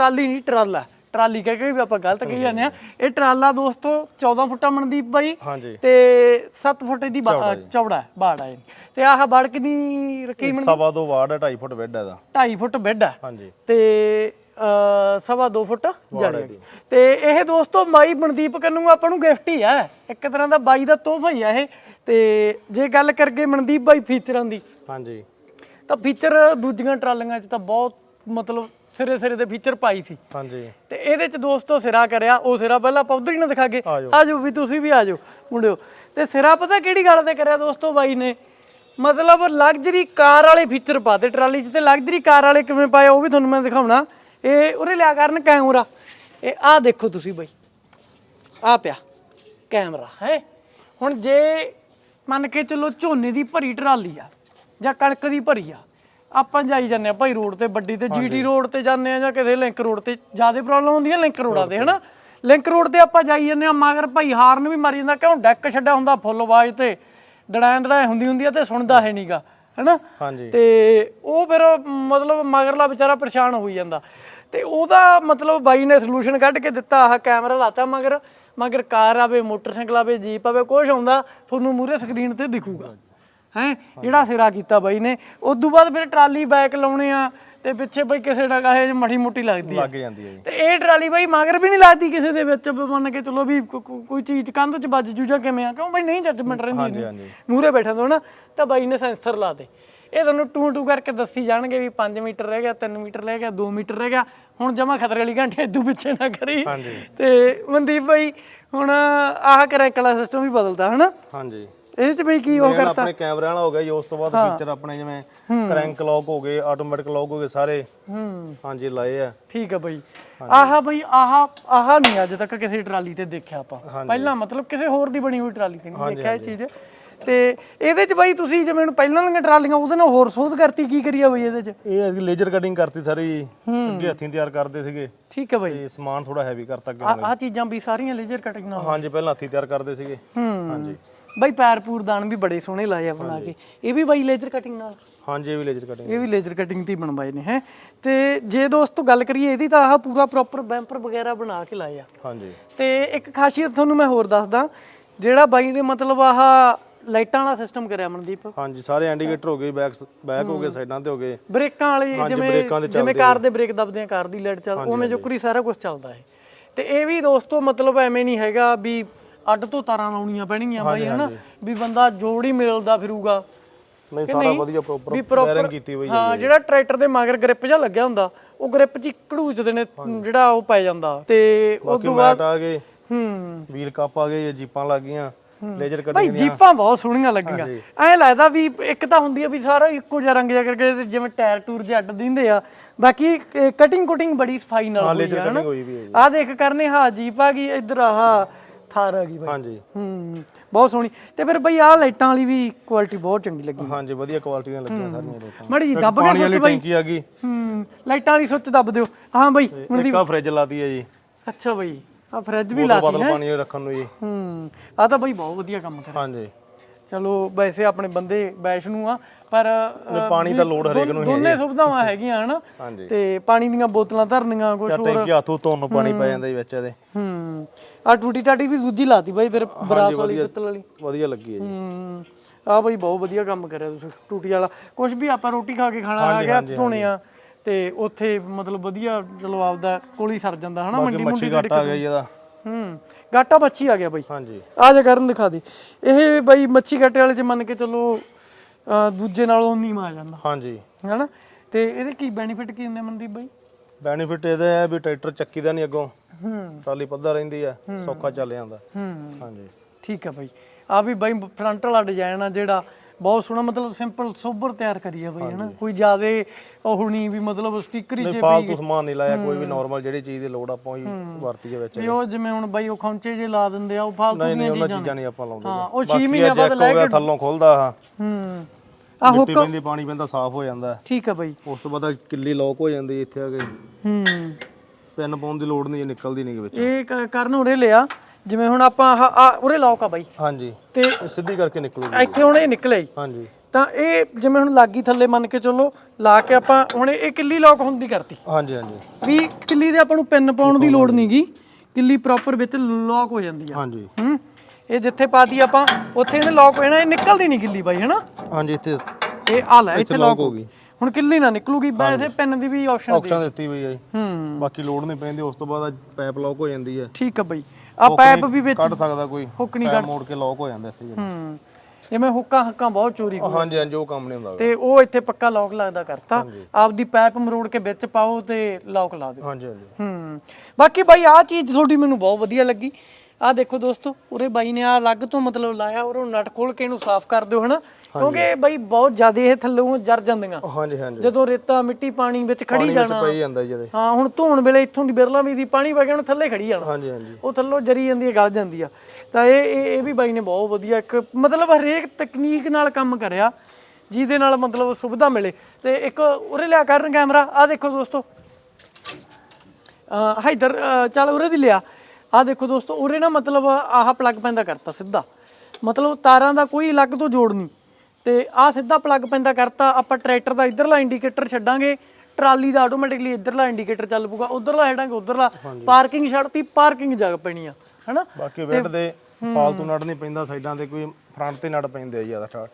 Trolley ਨਹੀਂ ਟਰਾਲਾ। Trolley ਕਹਿ ਕੇ ਵੀ ਆਪਾਂ ਗਲਤ ਕਹੀ ਜਾਂਦੇ ਆ। ਇਹ ਟਰਾਲਾ ਦੋਸਤੋ 14 ਫੁੱਟਾ ਮਨਦੀਪ ਬਾਈ ਤੇ 7 ਫੁੱਟ ਦੀ ਚੌੜਾ ਹੈ, ਬਾੜ ਹੈ ਤੇ ਆਹ ਬਾੜ ਕਿੰਨੀ ਰੱਖੀ ਮਨ ਸਵਾ ਦੋ ਵਾਰਡ 2.5 ਫੁੱਟ ਬੈੱਡ ਹੈ ਦਾ 2.5 ਫੁੱਟ ਬੈੱਡ ਹੈ। ਹਾਂਜੀ। ਤੇ ਸਵਾ 2 ਫੁੱਟ ਜਾੜੀ। ਤੇ ਇਹ ਦੋਸਤੋ ਮਾਈ ਮਨਦੀਪ ਕੰਨੂ ਆਪਾਂ ਨੂੰ ਗਿਫਟ ਹੀ ਹੈ। ਇੱਕ ਤਰ੍ਹਾਂ ਦਾ ਬਾਈ ਦਾ ਤੋਹਫਾ ਹੀ ਆ ਇਹ। ਤੇ ਜੇ ਗੱਲ ਕਰਗੇ ਮਨਦੀਪ ਬਾਈ ਫੀਚਰਾਂ ਦੀ ਹਾਂਜੀ। ਤਾਂ ਫੀਚਰ ਦੂਜੀਆਂ ਟਰਾਲੀਆਂ 'ਚ ਤਾਂ ਬਹੁਤ ਮਤਲਬ ਸਿਰੇ ਸਿਰੇ ਦੇ ਫੀਚਰ ਪਾਈ ਸੀ। ਹਾਂਜੀ। ਤੇ ਇਹਦੇ 'ਚ ਦੋਸਤੋ ਸਿਰਾ ਕਰਿਆ ਉਹ ਸਿਰਾ ਪਹਿਲਾਂ ਆਪਾਂ ਉਧਰ ਹੀ ਨਾ ਦਿਖਾਗੇ। ਆਜੋ। ਆਜੋ ਵੀ ਤੁਸੀਂ ਵੀ ਆਜੋ ਮੁੰਡਿਓ। ਤੇ ਸਿਰਾ ਪਤਾ ਕਿਹੜੀ ਗੱਲ ਤੇ ਕਰਿਆ ਦੋਸਤੋ ਬਾਈ ਨੇ? ਮਤਲਬ ਲਗਜ਼ਰੀ ਕਾਰ ਵਾਲੇ ਫੀਚਰ ਪਾਤੇ ਟਰਾਲੀ 'ਚ ਤੇ ਲਗਜ਼ਰੀ ਕਾਰ ਵਾਲੇ ਕਿਵੇਂ ਪਾਏ ਉਹ ਵੀ ਤੁਹਾਨੂੰ ਮੈਂ ਦਿਖਾਉਣਾ। ਇਹ ਉਰੇ ਲਿਆ ਕਰਨ ਕੈਮਰਾ। ਇਹ ਆਹ ਦੇਖੋ ਤੁਸੀਂ ਬਾਈ। ਆ ਪਿਆ ਕੈਮਰਾ ਹੈ। ਹੁਣ ਜੇ ਮੰਨ ਕੇ ਚੱਲੋ ਝੋਨੇ ਦੀ ਭਰੀ ਟਰਾਲੀ ਆ ਜਾਂ ਕਣਕ ਦੀ ਭਰੀ ਆ ਆਪਾਂ ਜਾਈ ਜਾਂਦੇ ਆ ਭਾਈ ਰੋਡ ਤੇ ਵੱਡੀ ਤੇ ਜੀਟੀ ਰੋਡ ਤੇ ਜਾਂਦੇ ਆ ਜਾਂ ਕਿਸੇ ਲਿੰਕ ਰੋਡ ਤੇ ਜ਼ਿਆਦਾ ਪ੍ਰੋਬਲਮ ਹੁੰਦੀ ਆ ਲਿੰਕ ਰੋਡਾਂ ਤੇ ਹਨਾ? ਲਿੰਕ ਰੋਡ ਤੇ ਆਪਾਂ ਜਾਈ ਜਾਂਦੇ ਆ ਮਗਰ ਭਾਈ ਹਾਰਨ ਵੀ ਮਾਰੀ ਜਾਂਦਾ ਕਿਉਂ ਡੈਕ ਛੱਡਿਆ ਹੁੰਦਾ ਫੁੱਲ ਆਵਾਜ਼ ਤੇ ਡੜਾਂ ਡੜਾਂ ਹੁੰਦੀ ਹੁੰਦੀ ਆ ਤੇ ਸੁਣਦਾ ਹੈ ਨਹੀਂਗਾ ਹਨਾ? ਹਾਂਜੀ। ਤੇ ਉਹ ਫਿਰ ਮਤਲਬ ਮਗਰਲਾ ਵਿਚਾਰਾ ਪਰੇਸ਼ਾਨ ਹੋਈ ਜਾਂਦਾ। ਤੇ ਉਹਦਾ ਮਤਲਬ ਬਾਈ ਨੇ ਸੋਲੂਸ਼ਨ ਕੱਢ ਕੇ ਦਿੱਤਾ ਆਹ ਕੈਮਰਾ ਲਾਤਾ ਮਗਰ ਮਗਰ ਕਾਰ ਆਵੇ ਮੋਟਰਸਾਈਕਲ ਆਵੇ ਜੀਪ ਆਵੇ ਕੁਝ ਆਉਂਦਾ ਤੁਹਾਨੂੰ ਮੂਰੇ ਸਕਰੀਨ ਤੇ ਦਿਖੂਗਾ। ਹੈ? ਜਿਹੜਾ ਸਿਰਾ ਕੀਤਾ ਬਾਈ ਨੇ। ਉਸ ਤੋਂ ਬਾਅਦ ਫਿਰ ਟਰਾਲੀ ਬੈਕ ਲਾਉਣੇ ਆ ਤੇ ਪਿੱਛੇ ਬਈ ਕਿਸੇ ਦਾ ਕਹੇ ਮਠੀ ਮੁੱਟੀ ਲੱਗਦੀ ਆ। ਲੱਗ ਜਾਂਦੀ ਹੈ ਜੀ। ਤੇ ਇਹ ਟਰਾਲੀ ਬਾਈ ਮਗਰ ਵੀ ਨਹੀਂ ਲੱਗਦੀ ਕਿਸੇ ਦੇ ਵਿੱਚ ਵੀ ਮੰਨ ਕੇ ਚਲੋ ਵੀ ਕੋ- ਕੋ- ਕੋਈ ਚੀਜ਼ ਕੰਧ 'ਚ ਵੱਜ ਜੂ ਜਾਂ ਕਿਵੇਂ ਆ। ਕਿਉਂ ਬਾਈ ਨਹੀਂ ਜੱਜਮੈਂਟ ਰਹਿੰਦੀ ਹਾਂਜੀ ਹਾਂਜੀ। ਮੂਰੇ ਬੈਠਾ ਤੋਂ ਨਾ ਤਾਂ ਬਾਈ ਨੇ ਸੈਂਸਰ ਲਾਤੇ ਇਹ ਤੁਹਾਨੂੰ ਟੂ ਟੂ ਕਰਕੇ ਦੱਸੀ ਜਾਣਗੇ ਵੀ 5 ਮੀਟਰ ਰਹਿ ਗਿਆ 3 ਮੀਟਰ ਰਹਿ ਗਿਆ 2 ਮੀਟਰ ਰਹਿ ਗਿਆ। ਹੁਣ ਜਮਾ ਖਤਰੇ ਵਾਲੀ ਘੰਟੇ ਇਦੋਂ ਪਿੱਛੇ ਨਾ ਕਰੀ। ਹਾਂਜੀ। ਤੇ ਮਨਦੀਪ ਬਾਈ ਹੁਣ ਆਹ ਕਰੈਂਕ ਵਾਲਾ ਸਿਸਟਮ ਵੀ ਬਦਲਦਾ ਹਨਾ? ਹਾਂਜੀ। ਇਹਦੇ ਚ ਬਈ ਕੀ ਉਹ ਕਰਤਾ? ਆਪਣੇ ਕੈਮਰੇ ਵਾਲਾ ਹੋ ਗਿਆ ਜੀ ਉਸ ਤੋਂ ਬਾਅਦ ਫੀਚਰ ਆਪਣੇ ਜਿਵੇਂ ਕ੍ਰੈਂਕ ਲੌਕ ਹੋ ਗਏ ਆਟੋਮੈਟਿਕ ਲੌਕ ਹੋ ਗਏ ਸਾਰੇ। ਹੂੰ। ਹਾਂਜੀ ਲਾਏ ਆ। ਠੀਕ ਆ ਬਈ। ਆਹ ਬਈ ਆਹ ਆਹ ਨਹੀਂ ਅੱਜ ਤੱਕ ਕਿਸੇ ਟਰਾਲੀ ਤੇ ਦੇਖਿਆ ਆਪਾਂ। ਪਹਿਲਾਂ ਮਤਲਬ ਕਿਸੇ ਹੋਰ ਦੀ ਬਣੀ ਹੋਈ ਟਰਾਲੀ ਤੇ ਨਹੀਂ ਦੇਖਿਆ ਇਹ ਚੀਜ਼। ਤੇ ਇਹਦੇ ਚ ਬਈ ਤੁਸੀਂ ਜਿਵੇਂ ਹੁਣ ਪਹਿਲਾਂ ਵਾਲੀਆਂ ਟਰਾਲੀਆਂ ਉਹਦੇ ਨਾਲ ਹੋਰ ਸੋਧ ਕਰਤੀ ਕੀ ਕਰੀਆ ਬਈ ਇਹਦੇ ਚ? ਇਹ ਅਸੀਂ ਲੇਜ਼ਰ ਕਟਿੰਗ ਕਰਤੀ ਸਾਰੀ ਅੱਗੇ ਹੱਥੀਂ ਤਿਆਰ ਕਰਦੇ ਸੀਗੇ। ਠੀਕ ਆ ਬਈ। ਤੇ ਸਮਾਨ ਥੋੜਾ ਹੈਵੀ ਕਰਤਾ ਅੱਗੇ ਆ ਆਹ ਚੀਜ਼ਾਂ ਵੀ ਸਾਰੀਆਂ ਲੇਜ਼ਰ ਕਟਿੰਗ ਨਾਲ। ਹਾਂਜੀ ਪਹਿਲਾਂ ਹੱਥੀਂ ਤਿਆਰ ਕਰਦੇ ਸੀਗੇ। ਹੂੰ। ਹਾਂਜੀ। ਬਈ ਪੈਰ ਪੂਰ ਦਾਨ ਵੀ ਬੜੇ ਸੋਹਣੇ ਲਾਏ ਆ ਬਣਾ ਕੇ। ਇਹ ਵੀ ਬਈ ਲੇਜ਼ਰ ਕਟਿੰਗ ਨਾਲ? ਹਾਂਜੀ ਇਹ ਵੀ ਲੇਜ਼ਰ ਕਟਿੰਗ ਇਹ ਵੀ ਲੇਜ਼ਰ ਕਟਿੰਗ ਤੇ ਹੀ ਬਣਵਾਏ ਨੇ ਹੈ। ਤੇ ਜੇ ਦੋਸਤੋ ਗੱਲ ਕਰੀਏ ਇਹਦੀ ਤਾਂ ਆਹ ਪੂਰਾ ਪ੍ਰੋਪਰ ਬੈਂਪਰ ਵਗੈਰਾ ਬਣਾ ਕੇ ਲਾਏ ਆ। ਹਾਂਜੀ। ਤੇ ਇੱਕ ਖਾਸੀਅਤ ਤੁਹਾਨੂੰ ਮੈਂ ਹੋਰ ਦੱਸਦਾ ਜਿਹੜਾ ਬਾਈ ਨੇ ਮਤਲਬ ਆਹ ਲਾਈਟਾਂ ਵਾਲਾ ਸਿਸਟਮ ਕਰਿਆ ਮਨਦੀਪ। ਹਾਂਜੀ ਸਾਰੇ ਇੰਡੀਕੇਟਰ ਹੋ ਗਏ ਬੈਕ ਬੈਕ ਹੋ ਗਏ ਸਾਈਡਾਂ ਤੇ ਹੋ ਗਏ। ਬ੍ਰੇਕਾਂ ਵਾਲੀ ਜਿਵੇਂ ਜਿਵੇਂ ਕਾਰ ਦੇ ਬ੍ਰੇਕ ਦਬਦੇ ਆ ਕਾਰ ਦੀ ਲਾਈਟ ਚੱਲ ਉਵੇਂ ਜੁਕਰੀ ਸਾਰਾ ਕੁਝ ਚੱਲਦਾ ਹੈ ਤੇ ਇਹ ਵੀ ਦੋਸਤੋ ਮਤਲਬ ਐਵੇਂ ਨਹੀਂ ਹੈਗਾ ਵੀ ਅੱਡ ਤੋਂ ਤਾਰਾਂ ਲਾਉਣੀਆਂ ਪੈਣਗੀਆਂ ਬਾਈ ਹਨਾ? ਵੀ ਬੰਦਾ ਜੋੜ ਹੀ ਮਿਲਦਾ ਫਿਰੂਗਾ। ਨਹੀਂ ਸਾਰਾ ਵਧੀਆ ਪ੍ਰੋਪਰ ਵੀ ਪ੍ਰੋਪਰ ਵਾਇਰਿੰਗ ਕੀਤੀ ਹੋਈ ਹੈ ਹਾਂ। ਜਿਹੜਾ ਟਰੈਕਟਰ ਦੇ ਮਗਰ ਗ੍ਰਿਪ ਜਿਹਾ ਲੱਗਿਆ ਹੁੰਦਾ ਉਹ ਗ੍ਰਿਪ 'ਚ ਘੜੂਚਦੇ ਨੇ ਜਿਹੜਾ ਉਹ ਪੈ ਜਾਂਦਾ। ਤੇ ਉਹ ਬਾਕੀ ਮੈਟ ਆ ਗਏ। ਹੂੰ। ਵੀਲ ਕੱਪ ਆ ਗਏ ਜੀਪਾਂ ਲੱਗ ਗਈਆਂ ਲੇਜ਼ਰ ਭਾਈ ਜੀਪਾਂ ਬਹੁਤ ਸੋਹਣੀਆਂ ਲੱਗੀਆਂ। ਐਂ ਲੱਗਦਾ ਵੀ ਇੱਕ ਤਾਂ ਹੁੰਦੀ ਆ ਵੀ ਸਾਰਾ ਇੱਕੋ ਜਿਹਾ ਰੰਗ ਜਿਹਾ ਕਰਕੇ ਤੇ ਜਿਵੇਂ ਟਾਇਰ ਟੂਰ ਜਿਹੇ ਅੱਡ ਦਿੰਦੇ ਆ। ਬਾਕੀ ਕਟਿੰਗ ਕੁਟਿੰਗ ਬੜੀ ਸਫ਼ਾਈ ਨਾਲ ਹੋਈ ਆ ਕਟਿੰਗ ਹੋਈ ਵੀ ਆ ਦੇਖ ਕਰਨੇ ਹਾਂ ਜੀਪ ਆ ਗਈ ਇੱਧਰ ਆਹ। ਥਾਰ ਆ ਗਈ ਬਾਈ। ਹਾਂਜੀ। ਹੂੰ ਬਹੁਤ ਸੋਹਣੀ। ਤੇ ਫਿਰ ਬਈ ਆਹ ਲਾਈਟਾਂ ਵਾਲੀ ਵੀ ਕੁਆਲਿਟੀ ਬਹੁਤ ਚੰਗੀ ਲੱਗੀ। ਹਾਂਜੀ ਵਧੀਆ ਕੁਆਲਿਟੀ ਦੀਆਂ ਲੱਗੀਆਂ ਸਾਰੀਆਂ ਲਾਈਟਾਂ। ਮੜੀ ਜੀ ਦੱਬ ਕੇ ਪਾਣੀ ਸੁੱਚ ਵਾਲੀ ਬਾਈ। ਟੈਂਕੀ ਆ ਗਈ। ਹੂੰ ਲਾਈਟਾਂ ਵਾਲੀ ਸੁੱਚ ਦੱਬ ਦਿਓ। ਹਾਂ ਬਈ ਇੱਕ ਆ ਫ੍ਰਿਜ ਲਾਤੀ ਹੈ ਜੀ। ਅੱਛਾ ਬਈ ਆ ਫਰਿੱਜ ਵੀ ਬੋਤਲ ਲਾਤੀ ਬਦਲ ਹੈ। ਪਾਣੀ ਰੱਖਣ ਨੂੰ ਜੀ। ਹੂੰ ਆ ਤਾਂ ਬਈ ਬਹੁਤ ਵਧੀਆ ਕੰਮ ਕਰਿਆ। ਹਾਂਜੀ। ਚਲੋ ਵੈਸੇ ਆਪਣੇ ਬੰਦੇ ਬੈਸ਼ ਨੂੰ ਆ ਪਰ ਪਾਣੀ ਤਾਂ ਲੋੜ ਹਰੇਕ ਨੂੰ ਹੀ ਦੋਨੇ ਸੁਵਿਧਾਵਾਂ ਹੈਗੀਆਂ ਹਨਾ? ਤੇ ਪਾਣੀ ਦੀਆਂ ਬੋਤਲਾਂ ਧਰਨੀਆਂ ਕੁਝ ਹੋਰ ਟੈਂਕੀ ਹੱਥੋਂ ਧੋਣ ਨੂੰ ਪਾਣੀ ਪੈ ਜਾਂਦਾ ਜੀ ਵਿੱਚ ਇਹਦੇ। ਹੂੰ। ਆ ਟੂਟੀ ਟਾਟੀ ਵੀ ਦੂਜੀ ਲਾਤੀ ਬਾਈ ਫਿਰ ਬਰਾਸ ਵਾਲੀ ਪਿੱਤਲ ਵਾਲੀ। ਵਧੀਆ ਲੱਗੀ ਹੈ ਜੀ। ਹੂੰ ਆ ਬਈ ਬਹੁਤ ਵਧੀਆ ਕੰਮ ਕਰਿਆ ਤੁਸੀਂ ਟੂਟੀ ਵਾਲਾ। ਕੁਝ ਵੀ ਆਪਾਂ ਰੋਟੀ ਖਾ ਕੇ ਖਾਣਾ ਆ ਗਿਆ ਹੱਥ ਧੋਣੇ ਆ ਤੇ ਉੱਥੇ ਮਤਲਬ ਵਧੀਆ ਚਲੋ ਆਪਦਾ ਕੋਲ ਸਰ ਜਾਂਦਾ ਹਨਾ ਮੰਡੀ ਮੁੰਡੀ ਘੱਟ ਆ ਗਿਆ ਜੀ ਇਹਦਾ। ਹੂੰ ਗਾਟਾ ਮੱਛੀ ਆ ਗਿਆ ਬਾਈ। ਹਾਂਜੀ। ਆ ਜਾ ਕਰਨ ਦਿਖਾ ਦੇ। ਇਹ ਬਾਈ ਮੱਛੀ ਕੱਟੇ ਵਾਲੇ ਚ ਮੰਨ ਕੇ ਚੱਲੋ ਦੂਜੇ ਨਾਲੋਂ ਨੀਵਾਂ ਆ ਜਾਂਦਾ। ਹਾਂਜੀ। ਹੈਨਾ ਤੇ ਇਹਦੇ ਕੀ ਬੈਨੀਫਿਟ ਕੀ ਹੁੰਦੇ ਮਨਦੀਪ ਬਾਈ? ਬੈਨੀਫਿਟ ਇਹਦਾ ਹੈ ਵੀ ਟਰੈਕਟਰ ਚੱਕੀ ਦਾ ਨਹੀਂ ਅੱਗੋਂ। ਹੂੰ ਟਰਾਲੀ ਪੱਧਰ ਰਹਿੰਦੀ ਹੈ ਸੌਖਾ ਚੱਲ ਜਾਂਦਾ। ਹੂੰ ਹਾਂਜੀ। ਠੀਕ ਆ ਬਾਈ। ਆ ਵੀ ਬਾਈ ਫਰੰਟ ਵਾਲਾ ਡਿਜ਼ਾਈਨ ਆ ਜਿਹੜਾ ਬਹੁਤ ਸੋਹਣਾ ਮਤਲਬ ਸਿੰਪਲ ਸੋਬਰ ਤਿਆਰ ਕਰੀ ਆ ਬਾਈ ਹਨਾ? ਕੋਈ ਜ਼ਿਆਦੇ ਉਹ ਨਹੀਂ ਵੀ ਮਤਲਬ ਸਟicker ਹੀ ਜੇ ਫਾਲਤੂ ਸਮਾਨ ਨਹੀਂ ਲਾਇਆ ਕੋਈ ਵੀ ਨਾਰਮਲ ਜਿਹੜੀ ਚੀਜ਼ ਦੀ ਲੋੜ ਆਪਾਂ ਉਹੀ ਵਰਤੀਏ ਵਿੱਚ। ਵੀ ਉਹ ਜਿਵੇਂ ਹੁਣ ਬਾਈ ਉਹ ਖੌਂਚੇ ਜੇ ਲਾ ਦਿੰਦੇ ਆ ਉਹ ਫਾਲਤੂ ਨਹੀਂ ਦੀਆਂ ਉਹਨਾਂ ਚੀਜ਼ਾਂ ਨਹੀਂ ਆਪਾਂ ਲਾਉਂਦੇ। ਹਾਂ ਉਹ 6 ਬਾਕੀ ਮਹੀਨਿਆਂ ਬਾਅਦ ਹੋ ਗਿਆ ਥੱਲੋਂ ਖੁੱਲਦਾ ਆ। ਹੂੰ। ਆ ਪੈਂਦੀ ਪਾਣੀ ਪੈਂਦਾ ਸਾਫ਼ ਹੋ ਜਾਂਦਾ। ਠੀਕ ਆ ਬਾਈ। ਉਸ ਤੋਂ ਬਾਅਦ ਕਿੱਲੀ ਲੌਕ ਹੋ ਜਾਂਦੀ ਇੱਥੇ ਆ ਕੇ। ਹੂੰ। ਪੈਨ ਪਾਉਣ ਦੀ ਲੋੜ ਨਹੀਂ ਨਿਕਲਦੀ ਨਹੀਂ ਵਿੱਚ। ਇਹ ਕ- ਕਰਨ ਉਰੇ ਲਿਆ। ਜਿਵੇਂ ਹੁਣ ਆਪਾਂ ਆਹ- ਆਹ ਉਰੇ ਲੌਕ ਆ ਬਾਈ। ਹਾਂਜੀ। ਤੇ ਇਹ ਸਿੱਧੀ ਕਰਕੇ ਨਿਕਲੂਗੀ। ਇੱਥੇ ਹੁਣ ਇਹ ਨਿਕਲਿਆ ਹੀ ਹਾਂਜੀ। ਤਾਂ ਇਹ ਜਿਵੇਂ ਹੁਣ ਲੱਗੀ ਥੱਲੇ ਮੰਨ ਕੇ ਚੱਲੋ ਲਾ ਕੇ ਆਪਾਂ ਹੁਣ ਇਹ ਕਿੱਲੀ ਲੋਕ ਹੁੰਦੀ ਕਰਤੀ। ਹਾਂਜੀ ਹਾਂਜੀ। ਵੀ ਕਿੱਲੀ ਦੇ ਆਪਾਂ ਨੂੰ ਪਿੰਨ ਪਾਉਣ ਦੀ ਲੋੜ ਨਹੀਂਗੀ ਕਿੱਲੀ ਪ੍ਰੋਪਰ ਵਿੱਚ ਲੋਕ ਹੋ ਜਾਂਦੀ ਆ। ਹਾਂਜੀ। ਹੂੰ? ਇਹ ਜਿੱਥੇ ਪਾਤੀ ਆਪਾਂ ਉੱਥੇ ਇਹਨੇ ਲੋਕ ਹੋ ਜਾਣਾ ਇਹ ਨਿਕਲਦੀ ਨਹੀਂ ਕਿੱਲੀ ਬਾਈ ਹਨਾ? ਹਾਂਜੀ ਇੱਥੇ ਇਹ ਆ ਲੈ ਇੱਥੇ ਲੋਕ ਹੋ ਗਈ। ਹੁਣ ਕਿੱਲੀ ਨਾ ਨਿਕਲੂਗੀ ਵੈਸੇ ਪਿੰਨ ਦੀ ਵੀ ਆਪਸ਼ਨ ਆਪਸ਼ਨ ਦਿੱਤੀ ਹੋਈ ਹੈ ਹੂੰ। ਬਾਕੀ ਲੋਡ ਨਹੀਂ ਪੈਂਦੀ ਉਸ ਤੋਂ ਬਾਅਦ ਪਾਈਪ ਲੌਕ ਹੋ ਜਾਂਦੀ ਹੈ ਠੀਕ ਆ ਬਾਈ। ਆ ਪਾਈਪ ਵੀ ਵਿੱਚ ਕੱਢ ਸਕਦਾ ਕੋਈ। ਹੁੱਕ ਨਹੀਂ ਪੈਪ ਮੋੜ ਕੇ ਲੌਕ ਹੋ ਜਾਂਦਾ ਜੀ। ਹੂੰ। ਜਿਵੇਂ ਹੁੱਕਾਂ ਹੱਕਾਂ ਬਹੁਤ ਚੋਰੀ ਹੋ ਹਾਂਜੀ ਹਾਂਜੀ ਉਹ ਕੰਮ ਨਹੀਂ ਹੁੰਦਾ ਤੇ ਉਹ ਇੱਥੇ ਪੱਕਾ ਲੌਕ ਲੱਗਦਾ ਕਰਤਾ। ਆਪਦੀ ਪਾਈਪ ਮਰੋੜ ਕੇ ਵਿੱਚ ਪਾਓ ਤੇ ਲੌਕ ਲਾ ਦਿਓ। ਹਾਂਜੀ ਹਾਂਜੀ। ਹੂੰ। ਬਾਕੀ ਬਾਈ ਆਹ ਚੀਜ਼ ਤੁਹਾਡੀ ਮੈਨੂੰ ਬਹੁਤ ਵਧੀਆ ਲੱਗੀ। ਆਹ ਦੇਖੋ ਦੋਸਤੋ ਉਰੇ ਬਾਈ ਨੇ ਆ ਅਲੱਗ ਤੋਂ ਮਤਲਬ ਲਾਇਆ ਉਹਨੂੰ ਨਟ ਖੋਲ ਕੇ ਇਹਨੂੰ ਸਾਫ਼ ਕਰ ਦਿਓ ਹਨਾ? ਕਿਉਂਕਿ ਬਾਈ ਬਹੁਤ ਜ਼ਿਆਦਾ ਇਹ ਥੱਲੋਂ ਜਰ ਜਾਂਦੀਆਂ। ਹਾਂਜੀ ਹਾਂਜੀ। ਜਦੋਂ ਰੇਤਾ ਮਿੱਟੀ ਪਾਣੀ ਵਿੱਚ ਖੜੀ ਜਾਣਾ। ਪਈ ਜਾਂਦਾ ਹਾਂ ਹੁਣ ਧੋਣ ਵੇਲੇ ਇੱਥੋਂ ਦੀ ਬਿਰਲਾ ਵੀ ਦੀ ਪਾਣੀ ਵਗਿਆ ਹੁਣ ਥੱਲੇ ਖੜੀ ਜਾਣਾ। ਹਾਂਜੀ ਹਾਂਜੀ। ਉਹ ਥੱਲੋਂ ਜਰੀ ਜਾਂਦੀ ਹੈ ਗਲ ਜਾਂਦੀ ਆ। ਤਾਂ ਇਹ ਇਹ ਇਹ ਵੀ ਬਾਈ ਨੇ ਬਹੁਤ ਵਧੀਆ ਇੱਕ ਮਤਲਬ ਹਰੇਕ ਤਕਨੀਕ ਨਾਲ ਕੰਮ ਕਰਿਆ ਜਿਹਦੇ ਨਾਲ ਮਤਲਬ ਸੁਵਿਧਾ ਮਿਲੇ। ਤੇ ਇੱਕ ਉਰੇ ਲਿਆ ਕਰਨ ਕੈਮਰਾ ਆ ਦੇਖੋ ਦੋਸਤੋ। ਹਾਈਦਰ ਚੱਲ ਉਰੇ ਦੀ ਲਿਆ। ਆ ਦੇਖੋ ਦੋਸਤੋ ਉਰੇ ਨਾ ਮਤਲਬ ਆਹ ਪਲੱਗ ਪੈਂਦਾ ਕਰਤਾ ਸਿੱਧਾ। ਮਤਲਬ ਤਾਰਾਂ ਦਾ ਕੋਈ ਅਲੱਗ ਤੋਂ ਜੋੜ ਨਹੀਂ। ਤੇ ਆ ਸਿੱਧਾ ਪਲੱਗ ਪੈਂਦਾ ਕਰਤਾ ਆਪਾਂ ਟਰੈਕਟਰ ਦਾ ਇਧਰਲਾ ਇੰਡੀਕੇਟਰ ਛੱਡਾਂਗੇ। ਟਰਾਲੀ ਦਾ ਆਟੋਮੈਟਿਕਲੀ ਇਧਰਲਾ ਇੰਡੀਕੇਟਰ ਚੱਲ ਪੂਗਾ ਉਧਰਲਾ ਛੱਡਾਂਗੇ ਉਧਰਲਾ। ਪਾਰਕਿੰਗ ਛੱਡਤੀ ਪਾਰਕਿੰਗ ਜਗ ਪੈਣੀ ਆ ਹਨਾ? ਬਾਕੀ ਬੈੱਡ ਦੇ ਫਾਲਤੂ ਨਟ ਨਹੀਂ ਪੈਂਦਾ ਸਾਈਡਾਂ ਤੇ ਕੋਈ ਫਰੰਟ ਤੇ ਨਟ ਪੈਂਦੇ ਆ ਜ਼ਿਆਦਾ ਸਟਾਰਟ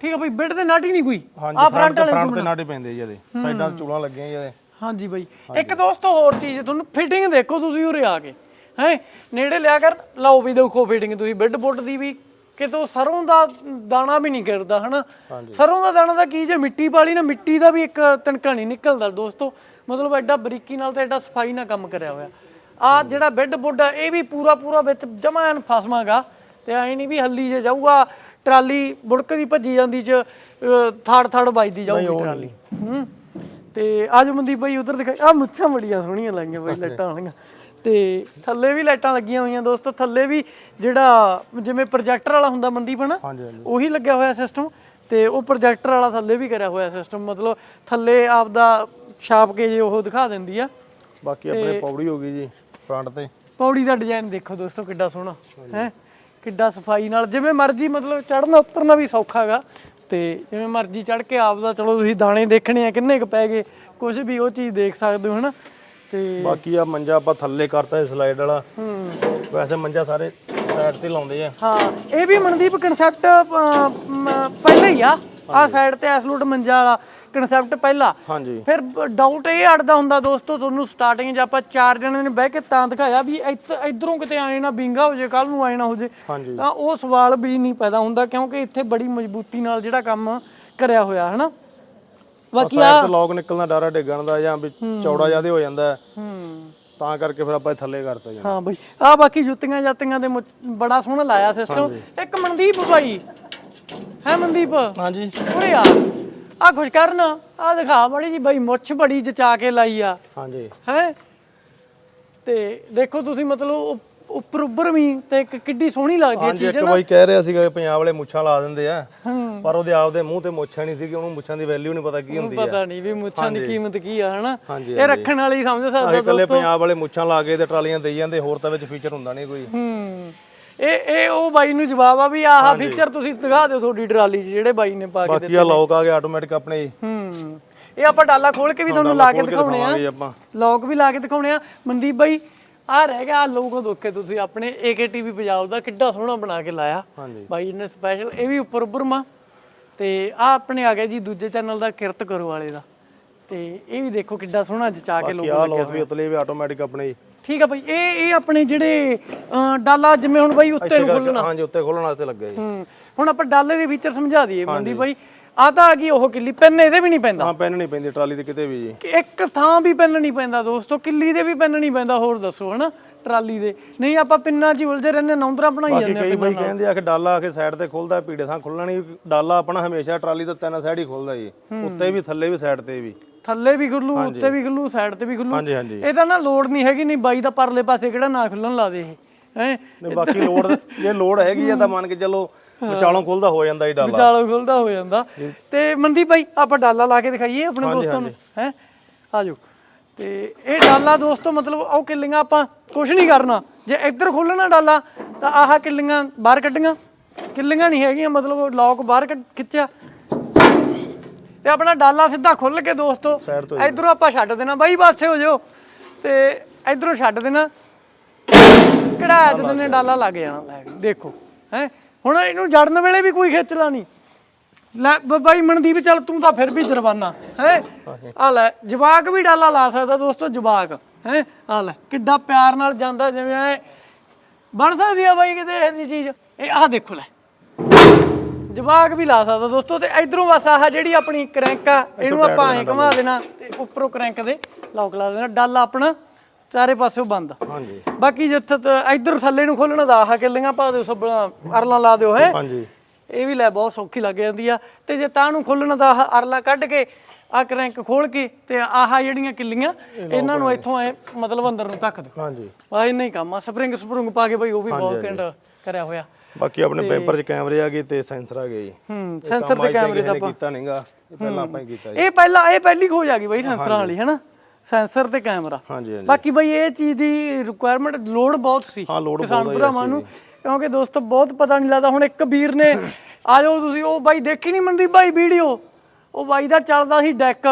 ਠੀਕ ਆ ਬਈ ਬੈੱਡ ਤੇ ਨਟ ਹੀ ਨਹੀਂ ਕੋਈ। ਹਾਂਜੀ ਫਰੰਟ ਤੇ ਫਰੰਟ ਤੇ ਨਟ। ਹੀ ਪੈਂਦੇ ਆ ਜੀ ਇਹਦੇ। ਸਾਈਡਾਂ ਤੇ ਚੂਲਾਂ ਲੱਗੀਆਂ ਜੀ ਇਹਦੇ। ਹਾਂਜੀ ਬਾਈ। ਇੱਕ ਦੋਸਤੋ ਹੋਰ ਚੀਜ਼ ਤੁਹਾਨੂੰ ਫਿਟਿੰਗ ਦੇਖੋ ਤੁਸੀਂ ਉਰੇ ਆ ਕੇ। ਹੈ? ਨੇੜੇ ਲਿਆ ਕਰ। ਲਓ ਵੀ ਦੇਖੋ ਫਿਟਿੰਗ ਤੁਸੀਂ ਬੈੱਡ ਬੁੱਡ ਦੀ ਵੀ। ਕਿਤੋਂ ਸਰੋਂ ਦਾ ਦਾਣਾ ਵੀ ਨਹੀਂ ਗਿਰਦਾ ਹਨਾ? ਸਰੋਂ ਦਾ ਦਾਣਾ ਦਾ ਕੀ ਜੇ ਮਿੱਟੀ ਪਾਲੀ ਨਾ ਮਿੱਟੀ ਦਾ ਵੀ ਇੱਕ ਤਣਕਾ ਨਹੀਂ ਨਿਕਲਦਾ ਦੋਸਤੋ। ਮਤਲਬ ਐਡਾ ਬਰੀਕੀ ਨਾਲ ਤੇ ਐਡਾ ਸਫ਼ਾਈ ਨਾਲ ਕੰਮ ਕਰਿਆ ਹੋਇਆ। ਆ ਜਿਹੜਾ ਬੈੱਡ ਬੁੱਡ ਇਹ ਵੀ ਪੂਰਾ ਪੂਰਾ ਵਿੱਚ ਜਮਾ ਐਨ ਫਸਮਾਗਾ। ਤੇ ਐ ਨਹੀਂ ਵੀ ਹੱਲੀ ਜੇ ਜਾਊਗਾ ਟਰਾਲੀ ਬੁੜਕਦੀ ਭੱਜੀ ਜਾਂਦੀ ਚ ਥਾੜ ਥਾੜ ਵੱਜਦੀ ਜਾਊਗੀ ਟਰਾਲੀ। ਹੂੰ? ਤੇ ਅੱਜ ਮਨਦੀਪ ਭਾਈ ਉਧਰ ਦਿਖਾ ਆ ਮੁੱਛਾਂ ਬੜੀਆਂ ਸੋਹਣੀਆਂ ਲੱਗੀਆਂ ਬਈ ਲਾਈਟਾਂ ਵਾਲੀਆਂ। ਤੇ ਥੱਲੇ ਵੀ ਲਾਈਟਾਂ ਲੱਗੀਆਂ ਹੋਈਆਂ ਦੋਸਤੋ ਥੱਲੇ ਵੀ ਜਿਹੜਾ ਜਿਵੇਂ ਪ੍ਰੋਜੈਕਟਰ ਵਾਲਾ ਹੁੰਦਾ ਮਨਦੀਪ ਹਨਾ? ਹਾਂਜੀ ਹਾਂਜੀ। ਉਹੀ ਲੱਗਿਆ ਹੋਇਆ ਸਿਸਟਮ ਤੇ ਉਹ ਪ੍ਰੋਜੈਕਟਰ ਵਾਲਾ ਥੱਲੇ ਵੀ ਕਰਿਆ ਹੋਇਆ ਸਿਸਟਮ ਮਤਲਬ ਥੱਲੇ ਆਪਦਾ ਛਾਪ ਕੇ ਜੇ ਉਹ ਦਿਖਾ ਦਿੰਦੀ ਆ। ਬਾਕੀ ਆਪਣੇ ਪੌੜੀ ਹੋ ਗਈ ਜੀ ਫਰੰਟ ਤੇ। ਪੌੜੀ ਦਾ ਡਿਜ਼ਾਈਨ ਦੇਖੋ ਦੋਸਤੋ ਕਿੱਡਾ ਸੋਹਣਾ ਹੈ? ਕਿੱਡਾ ਸਫ਼ਾਈ ਨਾਲ ਜਿਵੇਂ ਮਰਜ਼ੀ ਮਤਲਬ ਚੜਨਾ ਉਤਰਨਾ ਵੀ ਸੌਖਾ ਹੈਗਾ ਤੇ ਜਿਵੇਂ ਮਰਜ਼ੀ ਚੜ ਕੇ ਆਪਦਾ ਚਲੋ ਤੁਸੀਂ ਦਾਣੇ ਦੇਖਣੇ ਆ ਕਿੰਨੇ ਕੁ ਪੈ ਗਏ ਕੁਝ ਵੀ ਉਹ ਚੀਜ਼ ਦੇਖ ਸਕਦੇ ਹੋ ਹਨਾ? ਤੇ ਬਾਕੀ ਆ ਮੰਜਾ ਆਪਾਂ ਥੱਲੇ ਕਰਤਾ ਸਲਾਈਡ ਵਾਲਾ। ਵੈਸੇ ਮੰਜਾ ਸਾਰੇ ਸਾਈਡ ਤੇ ਲਾਉਂਦੇ ਆ। ਹਾਂ ਇਹ ਵੀ ਮਨਦੀਪ ਕਨਸੈਪਟ ਪਹਿਲਾਂ ਹੀ ਆ। ਆ ਸਾਈਡ ਤੇ ਐਸਲੂਟ ਮੰਜਾ ਵਾਲਾ ਕਨਸੈਪਟ ਪਹਿਲਾ। ਹਾਂਜੀ। ਫਿਰ ਡਾਊਟ ਇਹ ਅੜਦਾ ਹੁੰਦਾ ਦੋਸਤੋ ਤੁਹਾਨੂੰ ਸਟਾਰਟਿੰਗ 'ਚ ਆਪਾਂ ਚਾਰ ਜਣਿਆਂ ਨੇ ਬਹਿ ਕੇ ਤਾਂ ਦਿਖਾਇਆ ਵੀ ਇੱਧ- ਇੱਧਰੋਂ ਕਿਤੇ ਆਏ ਨਾ ਬਿੰਗਾ ਹੋ ਜੇ ਕੱਲ ਨੂੰ ਆਏ ਨਾ ਹੋ ਜੇ। ਤਾਂ ਉਹ ਸਵਾਲ ਵੀ ਨਹੀਂ ਪੈਦਾ ਹੁੰਦਾ ਕਿਉਂਕਿ ਇੱਥੇ ਬੜੀ ਮਜ਼ਬੂਤੀ ਨਾਲ ਜਿਹੜਾ ਕੰਮ ਕਰਿਆ ਹੋਇਆ ਹਨਾ? ਬਾਕੀ ਆ ਸਾਈਡ ਤੇ ਲੋਕ ਨਿਕਲਣਾ ਡਾਰਾ ਡਿੱਗਣ ਦਾ ਜਾਂ ਵੀ ਚੌੜਾ ਜ਼ਿਆਦਾ ਹੋ ਜਾਂਦਾ ਹੈ। ਹੂੰ। ਤਾਂ ਕਰਕੇ ਫਿਰ ਆਪਾਂ ਥੱਲੇ ਕਰਤਾ ਜੀ ਹਾਂ ਬਈ ਆ ਬਾਕੀ ਜੁੱਤੀਆਂ ਜਾਤੀਆਂ ਦੇ ਮੁੱਚ- ਬੜਾ ਸੋਹਣਾ ਲਾਇਆ ਸਿਸਟਮ ਇੱਕ ਮਨਦੀਪ ਬਾਈ ਹੈ ਮਨਦੀਪ? ਹਾਂਜੀ। ਉਰੇ ਆ। ਆ ਕੁਝ ਕਰਨ। ਆ ਦਿਖਾ ਬੜੀ ਜੀ ਬਾਈ ਮੁੱਛ ਬੜੀ ਜਚਾ ਕੇ ਲਾਈ ਆ। ਹਾਂਜੀ। ਹੈ? ਤੇ ਦੇਖੋ ਤੁਸੀਂ ਮਤਲਬ ਉੱਪਰ ਉੱਪਰ ਵੀ ਤੇ ਇੱਕ ਕਿੱਡੀ ਸੋਹਣੀ ਲੱਗਦੀ ਹੈ ਹਾਂਜੀ ਇੱਕ ਬਾਈ ਕਹਿ ਰਿਹਾ ਸੀਗਾ ਕਿ ਪੰਜਾਬ ਵਾਲੇ ਮੁੱਛਾਂ ਲਾ ਦਿੰਦੇ ਆ ਪਰ ਉਹਦੇ ਆਪਦੇ ਮੂੰਹ ਤੇ ਮੁੱਛਾਂ ਨਹੀਂ ਸੀ ਕਿ ਉਹਨੂੰ ਮੁੱਛਾਂ ਦੀ ਵੈਲਿਊ ਨਹੀਂ ਪਤਾ ਕੀ ਹੁੰਦੀ ਆ। ਪਤਾ ਨਹੀਂ ਵੀ ਮੁੱਛਾਂ ਦੀ ਕੀਮਤ ਕੀ ਆ ਹਨਾ? ਹਾਂਜੀ, ਇਹ ਰੱਖਣ ਵਾਲੀ ਸਮਝ ਸਕਦਾ ਆਹ ਇਕੱਲੇ ਪੰਜਾਬ ਵਾਲੇ ਮੁੱਛਾਂ ਲਾ ਕੇ ਤੇ ਟਰਾਲੀਆਂ ਦੇਈ ਜਾਂਦੇ ਹੋਰ ਤਾਂ ਵਿੱਚ ਫੀਚਰ ਹੁੰਦਾ ਨਹੀਂ ਕੋਈ। ਹੂੰ। ਇਹ ਇਹ ਉਹ ਬਾਈ ਨੂੰ ਜਵਾਬ ਆ ਵੀ ਆਹ ਫੀਚਰ ਤੁਸੀਂ ਦਿਖਾ ਦਿਓ ਤੁਹਾਡੀ ਟਰਾਲੀ 'ਚ ਜਿਹੜੇ ਬਾਈ ਨੇ ਪਾ ਕੇ ਬਾਕੀ ਆ ਲੌਕ ਆ ਗਿਆ ਆਟੋਮੈਟਿਕ ਆਪਣੇ। ਹੂੰ। ਇਹ ਆਪਾਂ ਡਾਲਾ ਖੋਲ ਕੇ ਵੀ ਤੁਹਾਨੂੰ ਲਾ ਕੇ ਦਿਖਾਉਣੇ ਆ। ਦਿਖਾਵਾਂਗੇ ਆਪਾਂ। ਲੋਕ ਵੀ ਲਾ ਕੇ ਦਿਖਾਉਣੇ ਆ। ਮਨਦੀਪ ਬਾਈ ਆ ਰਹਿ ਗਿਆ ਲੋਗੋ ਦੋਕੇ ਤੁਸੀਂ ਆਪਣੇ ਏਕੇਟੀਵੀ ਪੰਜਾਬ ਦਾ ਕਿੱਡਾ ਸੋਹਣਾ ਬਣਾ ਕੇ ਲਾਇਆ। ਹਾਂਜੀ। ਬਾਈ ਨੇ ਸਪੈਸ਼ਲ ਇਹ ਵੀ ਉੱਪਰ ਉੱਪਰ ਮਾ ਤੇ ਆ ਆਪਣੇ ਆ ਗਿਆ ਜੀ ਦੂਜੇ ਚੈਨਲ ਦਾ ਕਿਰਤ ਕਰੋ ਵਾਲੇ ਦਾ। ਤੇ ਇਹ ਵੀ ਦੇਖੋ ਕਿੱਡਾ ਸੋਹਣਾ ਜਚਾ ਕੇ ਲੋਗੋ ਆ ਲੌਕ ਵੀ ਉਤਲੇ ਵੀ ਆਟੋਮੈਟਿਕ ਆਪਣੇ ਹੀ। ਠੀਕ ਆ ਬਾਈ ਇਹ ਇਹ ਆਪਣੇ ਜਿਹੜੇ ਡਾਲਾ ਜਿਵੇਂ ਹੁਣ ਬਾਈ ਉੱਤੇ ਨੂੰ ਖੋਲਣਾ। ਹਾਂਜੀ ਉੱਤੇ ਖੋਲਣ ਵਾਸਤੇ ਲੱਗਾ ਜੀ। ਹੁਣ ਆਪਾਂ ਡਾਲੇ ਦੇ ਫੀਚਰ ਸਮਝਾ ਦਈਏ। ਮਨਦੀਪ ਬਾਈ ਆ ਤਾਂ ਆ ਗਈ ਉਹ ਕਿੱਲੀ ਪੈਨ ਇਹਦੇ ਵੀ ਨਹੀਂ ਪੈਂਦਾ। ਹਾਂ ਪੈਨ ਨਹੀਂ ਪੈਂਦੀ ਟਰਾਲੀ ਤੇ ਕਿਤੇ ਵੀ ਜੀ। ਕਿ ਇੱਕ ਥਾਂ ਵੀ ਪੈਨ ਨਹੀਂ ਪੈਂਦਾ ਦੋਸਤੋ ਕਿੱਲੀ ਦੇ ਵੀ ਪੈਨ ਨਹੀਂ ਪੈਂਦਾ ਹੋਰ ਦੱਸੋ ਹਨਾ? ਟਰਾਲੀ ਦੇ। ਨਹੀਂ ਆਪਾਂ ਪਿੰਨਾਂ 'ਚ ਹੀ ਉਲਝੇ ਰਹਿੰਦੇ ਨੌਂਦਰਾ ਬਣਾਈ ਬਾਕੀ ਜਾਂਦੇ ਆ ਕਈ ਬਾਈ ਕਹਿੰਦੇ ਆ ਕਿ ਡਾਲਾ ਆ ਕੇ ਸਾਈਡ ਤੇ ਖੁੱਲਦਾ ਪੀੜੇ ਥਾਂ ਖੁੱਲਣਾ ਨਹੀਂ ਡਾਲਾ ਆਪਣਾ ਹਮੇਸ਼ਾ ਟਰਾਲੀ ਤੋਂ ਤਿੰਨ ਸਾਈਡ ਹੀ ਖੁੱਲਦਾ ਜੀ। ਉੱਤੇ ਵੀ ਥੱਲੇ ਵੀ ਸਾਈਡ ਤੇ ਵੀ। ਥੱਲੇ ਵੀ ਖੁੱਲੂ ਉੱਤੇ ਵੀ ਖੁੱਲੂ ਸਾਈਡ ਤੇ ਵੀ ਖੁੱਲੂ। ਹਾਂਜੀ ਹਾਂਜੀ। ਇਹ ਤਾਂ ਨਾ ਲੋਡ ਨਹੀਂ ਹੈਗੀ ਨਹੀਂ ਬਾਈ ਦਾ ਪਰਲੇ ਪਾਸੇ ਕਿਹੜਾ ਨਾ ਖੁੱਲਣ ਲਾ ਦੇ ਇਹ। ਹੈ? ਨਹੀਂ ਬਾਕੀ ਲੋਡ ਜੇ ਲੋਡ ਹੈਗੀ ਆ ਤਾਂ ਮੰਨ ਕੇ ਚੱਲੋ ਵਿਚਾਲੋਂ ਖੁੱਲਦਾ ਹੋ ਜਾਂਦਾ ਜੀ ਡਾਲਾ। ਵਿਚਾਲੋ ਖੁੱਲਦਾ ਹੋ ਜਾਂਦਾ। ਤੇ ਮਨਦੀਪ ਭਾਈ ਆਪਾਂ ਡਾਲਾ ਲਾ ਕੇ ਦਿਖਾਈਏ ਆਪਣੇ ਦੋਸਤਾਂ ਨੂੰ। ਹੈ? ਆਜੋ। ਤੇ ਇਹ ਡਾਲਾ ਦੋਸਤੋ ਮਤਲਬ ਉਹ ਕਿੱਲੀਆਂ ਆਪਾਂ ਕੁਝ ਨਹੀਂ ਕਰਨਾ। ਜੇ ਇੱਧਰ ਖੋਲਣਾ ਡਾਲਾ ਤਾਂ ਆਹ ਕਿੱਲੀਆਂ ਬਾਹਰ ਕੱਢੀਆਂ। ਕਿੱਲੀਆਂ ਨਹੀਂ ਹੈਗੀਆਂ ਮਤਲਬ ਲੋਕ ਬਾਹਰ ਖਿੱਚਿਆ। ਤੇ ਆਪਣਾ ਡਾਲਾ ਸਿੱਧਾ ਖੁੱਲ ਕੇ ਦੋਸਤੋ ਇਧਰੋਂ ਆਪਾਂ ਛੱਡ ਦੇਣਾ। ਬਾਈ ਪਾਸੇ ਹੋ ਜਾਓ। ਤੇ ਇਧਰੋਂ ਛੱਡ ਦੇਣਾ। ਕਿਹੜਾ ਜਦ ਨੇ ਡਾਲਾ ਲੱਗ ਜਾਣਾ। ਦੇਖੋ ਹੈ? ਹੁਣ ਇਹਨੂੰ ਜੜਨ ਵੇਲੇ ਵੀ ਕੋਈ ਖੇਚਲਾ ਨਹੀਂ। ਲੈ ਬ- ਬਾਈ ਮਨਦੀਪ ਚੱਲ ਤੂੰ ਤਾਂ ਫਿਰ ਵੀ ਜਰਵਾਨਾ ਹੈ? ਆ ਲੈ ਜਵਾਕ ਵੀ ਡਾਲਾ ਲਾ ਸਕਦਾ ਦੋਸਤੋ ਜਵਾਕ ਹੈ? ਆ ਲੈ ਕਿੱਡਾ ਪਿਆਰ ਨਾਲ ਜਾਂਦਾ ਜਿਵੇਂ ਐ। ਬਣ ਸਕਦੀ ਆ ਬਾਈ ਕਿਤੇ ਇਹ ਜਿਹੀ ਚੀਜ਼? ਇਹ ਆਹ ਦੇਖੋ ਲੈ। ਜਵਾਕ ਵੀ ਲਾ ਸਕਦਾ ਦੋਸਤੋ ਤੇ ਇਧਰੋਂ ਬਸ ਆਹ ਜਿਹੜੀ ਆਪਣੀ ਕ੍ਰੈਂਕ ਆ ਇਹਨੂੰ ਆਪਾਂ ਐਂ ਘੁਮਾ ਦੇਣਾ ਤੇ ਉੱਪਰੋਂ ਕ੍ਰੈਂਕ ਦੇ ਲੌਕ ਲਾ ਦੇਣਾ ਡੱਲ ਆਪਣਾ। ਚਾਰੇ ਪਾਸਿਓਂ ਬੰਦ। ਹਾਂਜੀ। ਬਾਕੀ ਜਿੱਥੇ ਤ- ਇੱਧਰ ਥੱਲੇ ਨੂੰ ਖੋਲਣਾ ਦਾ ਆਹ ਕਿੱਲੀਆਂ ਪਾ ਦਿਓ ਸੱਬਲਾਂ ਅਰਲਾਂ ਲਾ ਦਿਓ ਹੈ। ਹਾਂਜੀ। ਇਹ ਵੀ ਲੈ ਬਹੁਤ ਸੌਖੀ ਲੱਗ ਜਾਂਦੀ ਆ। ਤੇ ਜੇ ਤਾਂ ਨੂੰ ਖੋਲਣਾ ਦਾ ਆਹ ਅਰਲਾ ਕੱਢ ਕੇ ਆ ਕ੍ਰੈਂਕ ਖੋਲ ਕੇ ਤੇ ਆਹ ਜਿਹੜੀਆਂ ਕਿੱਲੀਆਂ ਇਹਨਾਂ ਨੂੰ ਇੱਥੋਂ ਐ ਮਤਲਬ ਅੰਦਰ ਨੂੰ ਧੱਕ ਦਿਓ। ਹਾਂਜੀ। ਆ ਇੰਨਾ ਹੀ ਕੰਮ ਆ ਸਪਰਿੰਗ ਸਪਰੁੰਗ ਪਾ ਕੇ ਬਈ ਉਹ ਵੀ ਬਹੁਤ ਘੈਂਟ ਕਰਿਆ ਹੋਇਆ। ਬਾਕੀ ਆਪਣੇ ਪੇਪਰ 'ਚ ਕੈਮਰੇ ਆ ਗਏ ਤੇ ਸੈਂਸਰ ਆ ਗਏ। ਜੀ ਹੂੰ ਸੈਂਸਰ ਤੇ ਕੈਮਰੇ ਦਾ ਕੀਤਾ ਨਹੀਂਗਾ ਇਹ ਪਹਿਲਾਂ ਆਪਾਂ ਹੀ ਕੀਤਾ ਜੀ। ਇਹ ਪਹਿਲਾਂ ਇਹ ਪਹਿਲੀ ਖੋਜ ਆ ਗਈ ਬਈ ਸੈਂਸਰਾਂ ਵਾਲੀ ਹੈਨਾ? ਸੈਂਸਰ ਤੇ ਕੈਮਰਾ। ਹਾਂਜੀ ਹਾਂਜੀ। ਬਾਕੀ ਬਈ ਇਹ ਚੀਜ਼ ਦੀ ਰਿਕੁਆਇਰਮੈਂਟ ਲੋਡ ਬਹੁਤ ਸੀ ਹਾਂ, ਲੋਡ ਕਿਸਾਨ ਬਹੁਤ ਆ ਭਰਾਵਾਂ ਨੂੰ। ਕਿਉਂਕਿ ਦੋਸਤੋ ਬਹੁਤ ਪਤਾ ਨਹੀਂ ਲੱਗਦਾ ਹੁਣ ਇੱਕ ਵੀਰ ਨੇ ਆ ਜਾਓ ਤੁਸੀਂ ਉਹ ਬਾਈ ਦੇਖੀ ਨਹੀਂ ਮੰਦੀ ਬਾਈ ਵੀਡੀਓ? ਉਹ ਬਾਈ ਦਾ ਚੱਲਦਾ ਸੀ ਡੈਕ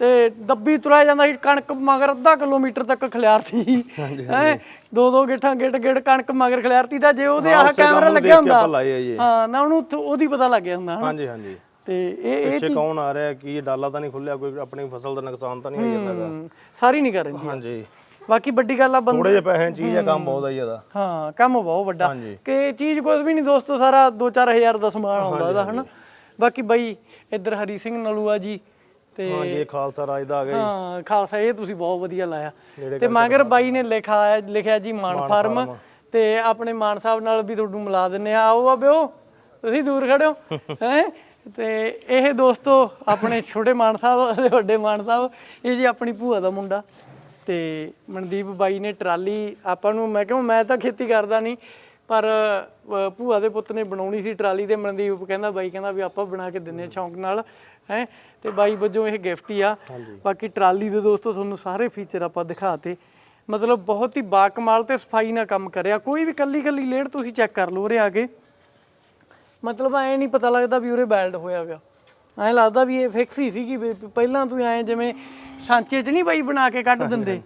ਤੇ ਦੱਬੀ ਤੁਰਿਆ ਜਾਂਦਾ ਸੀ ਕਣਕ ਮਗਰ ਅੱਧਾ ਕਿਲੋਮੀਟਰ ਤੱਕ ਖਲਿਆਰਤੀ ਹੈ? ਦੋ ਦੋ ਗਿੱਠਾਂ ਗਿੱਟ ਗਿੱਟ ਕਣਕ ਮਗਰ ਖਲਿਆਰਤੀ ਦਾ ਜੇ ਉਹਦੇ ਆਹ ਉਸੇ ਕੈਮਰਾ ਲੱਗਿਆ ਹੁੰਦਾ। ਆਪਾਂ ਲਾਏ ਆ ਜੀ। ਇਹ। ਹਾਂ ਨਾ ਉਹਨੂੰ ਉੱਥੋਂ- ਉਹਦੀ ਪਤਾ ਲੱਗ ਗਿਆ ਹੁੰਦਾ ਹਨਾ? ਹਾਂਜੀ ਹਾਂਜੀ। ਤੇ ਇਹ ਇਹ ਪਿੱਛੇ ਕੌਣ ਆ ਰਿਹਾ ਕੀ ਡਾਲਾ ਤਾਂ ਨਹੀਂ ਖੁੱਲਿਆ ਕੋਈ ਆਪਣੀ ਫਸਲ ਦਾ ਨੁਕਸਾਨ ਤਾਂ ਨਹੀਂ ਹੋ ਜਾਂਦਾਗਾ ਹਮ, ਸਾਰੀ ਨਹੀਂ ਕਰਦੀ ਹਾਂਜੀ। ਬਾਕੀ ਵੱਡੀ ਗੱਲ ਆ ਬੰਦ ਥੋੜੇ ਜਿਹੇ ਪੈਸੇ ਚੀਜ਼ ਆ ਕੰਮ ਬਹੁਤ ਆ ਇਹਦਾ। ਹਾਂ ਕੰਮ ਬਹੁਤ ਵੱਡਾ। ਹਾਂਜੀ। ਕਿ ਚੀਜ਼ ਕੁਝ ਵੀ ਨਹੀਂ ਦੋਸਤੋ ਸਾਰਾ 2-4000 ਦਾ ਸਮਾਨ ਆਉਂਦਾ ਉਹਦਾ ਹਨਾ? ਬਾਕੀ ਬਾਈ ਇੱਧਰ ਹਰੀ ਸਿੰਘ ਨਲੂਆ ਜੀ ਤੇ ਹਾਂਜੀ ਇਹ ਖਾਲਸਾ ਰਾਜ ਦਾ ਆ ਗਿਆ ਹਾਂ ਖਾਲਸਾ ਇਹ ਤੁਸੀਂ ਬਹੁਤ ਵਧੀਆ ਲਾਇਆ। ਤੇ ਮਗਰ ਬਾਈ ਨੇ ਲਿਖਾ ਲਿਖਿਆ ਜੀ ਮਾਨ ਫਾਰਮ। ਤੇ ਆਪਣੇ ਮਾਨ ਸਾਹਿਬ ਨਾਲ ਵੀ ਤੁਹਾਨੂੰ ਮਿਲਾ ਦਿੰਨੇ ਆ ਆਓ ਬਾਬਿਓ ਤੁਸੀਂ ਦੂਰ ਖੜਿਓ ਹੈ? ਤੇ ਇਹ ਦੋਸਤੋ ਆਪਣੇ ਛੋਟੇ ਮਾਨ ਸਾਹਿਬ ਤੇ ਵੱਡੇ ਮਾਨ ਸਾਹਿਬ ਇਹ ਜੀ ਆਪਣੀ ਭੂਆ ਦਾ ਮੁੰਡਾ ਤੇ ਮਨਦੀਪ ਬਾਈ ਨੇ ਟਰਾਲੀ ਆਪਾਂ ਨੂੰ ਮੈਂ ਕਿਹਾ ਮੈਂ ਤਾਂ ਖੇਤੀ ਕਰਦਾ ਨਹੀਂ ਪਰ ਭੂਆ ਦੇ ਪੁੱਤ ਨੇ ਬਣਾਉਣੀ ਸੀ ਟਰਾਲੀ ਤੇ ਮਨਦੀਪ ਕਹਿੰਦਾ ਬਾਈ ਕਹਿੰਦਾ ਵੀ ਆਪਾਂ ਬਣਾ ਕੇ ਦਿੰਨੇ ਸ਼ੌਂਕ ਨਾਲ ਹੈ ਤੇ ਬਾਈ ਵਜੋਂ ਇਹ ਗਿਫਟ ਹੀ ਆ। ਬਾਕੀ ਟਰਾਲੀ ਦੇ ਦੋਸਤੋ ਤੁਹਾਨੂੰ ਸਾਰੇ ਫੀਚਰ ਆਪਾਂ ਦਿਖਾਤੇ। ਮਤਲਬ ਬਹੁਤ ਹੀ ਬਾਕਮਾਲ ਤੇ ਸਫ਼ਾਈ ਨਾਲ ਕੰਮ ਕਰਿਆ। ਕੋਈ ਵੀ ਕੱਲੀ ਕੱਲੀ ਲੇਡ ਤੁਸੀਂ ਚੈੱਕ ਕਰ ਲਓ ਉਰੇ ਆ ਕੇ। ਮਤਲਬ ਐ ਨਹੀਂ ਪਤਾ ਲੱਗਦਾ ਵੀ ਉਰੇ ਬੈਲਡ ਹੋਇਆ ਗਿਆ ਐ ਲੱਗਦਾ ਵੀ ਇਹ ਫਿਕਸ ਹੀ ਸੀਗੀ ਵੀ ਪਹਿਲਾਂ ਤੂੰ ਐ ਜਿਵੇਂ ਸਾਂਚੇ 'ਚ ਨਹੀਂ ਬਾਈ ਬਣਾ ਕੇ ਕੱਢ ਦਿੰਦੇ।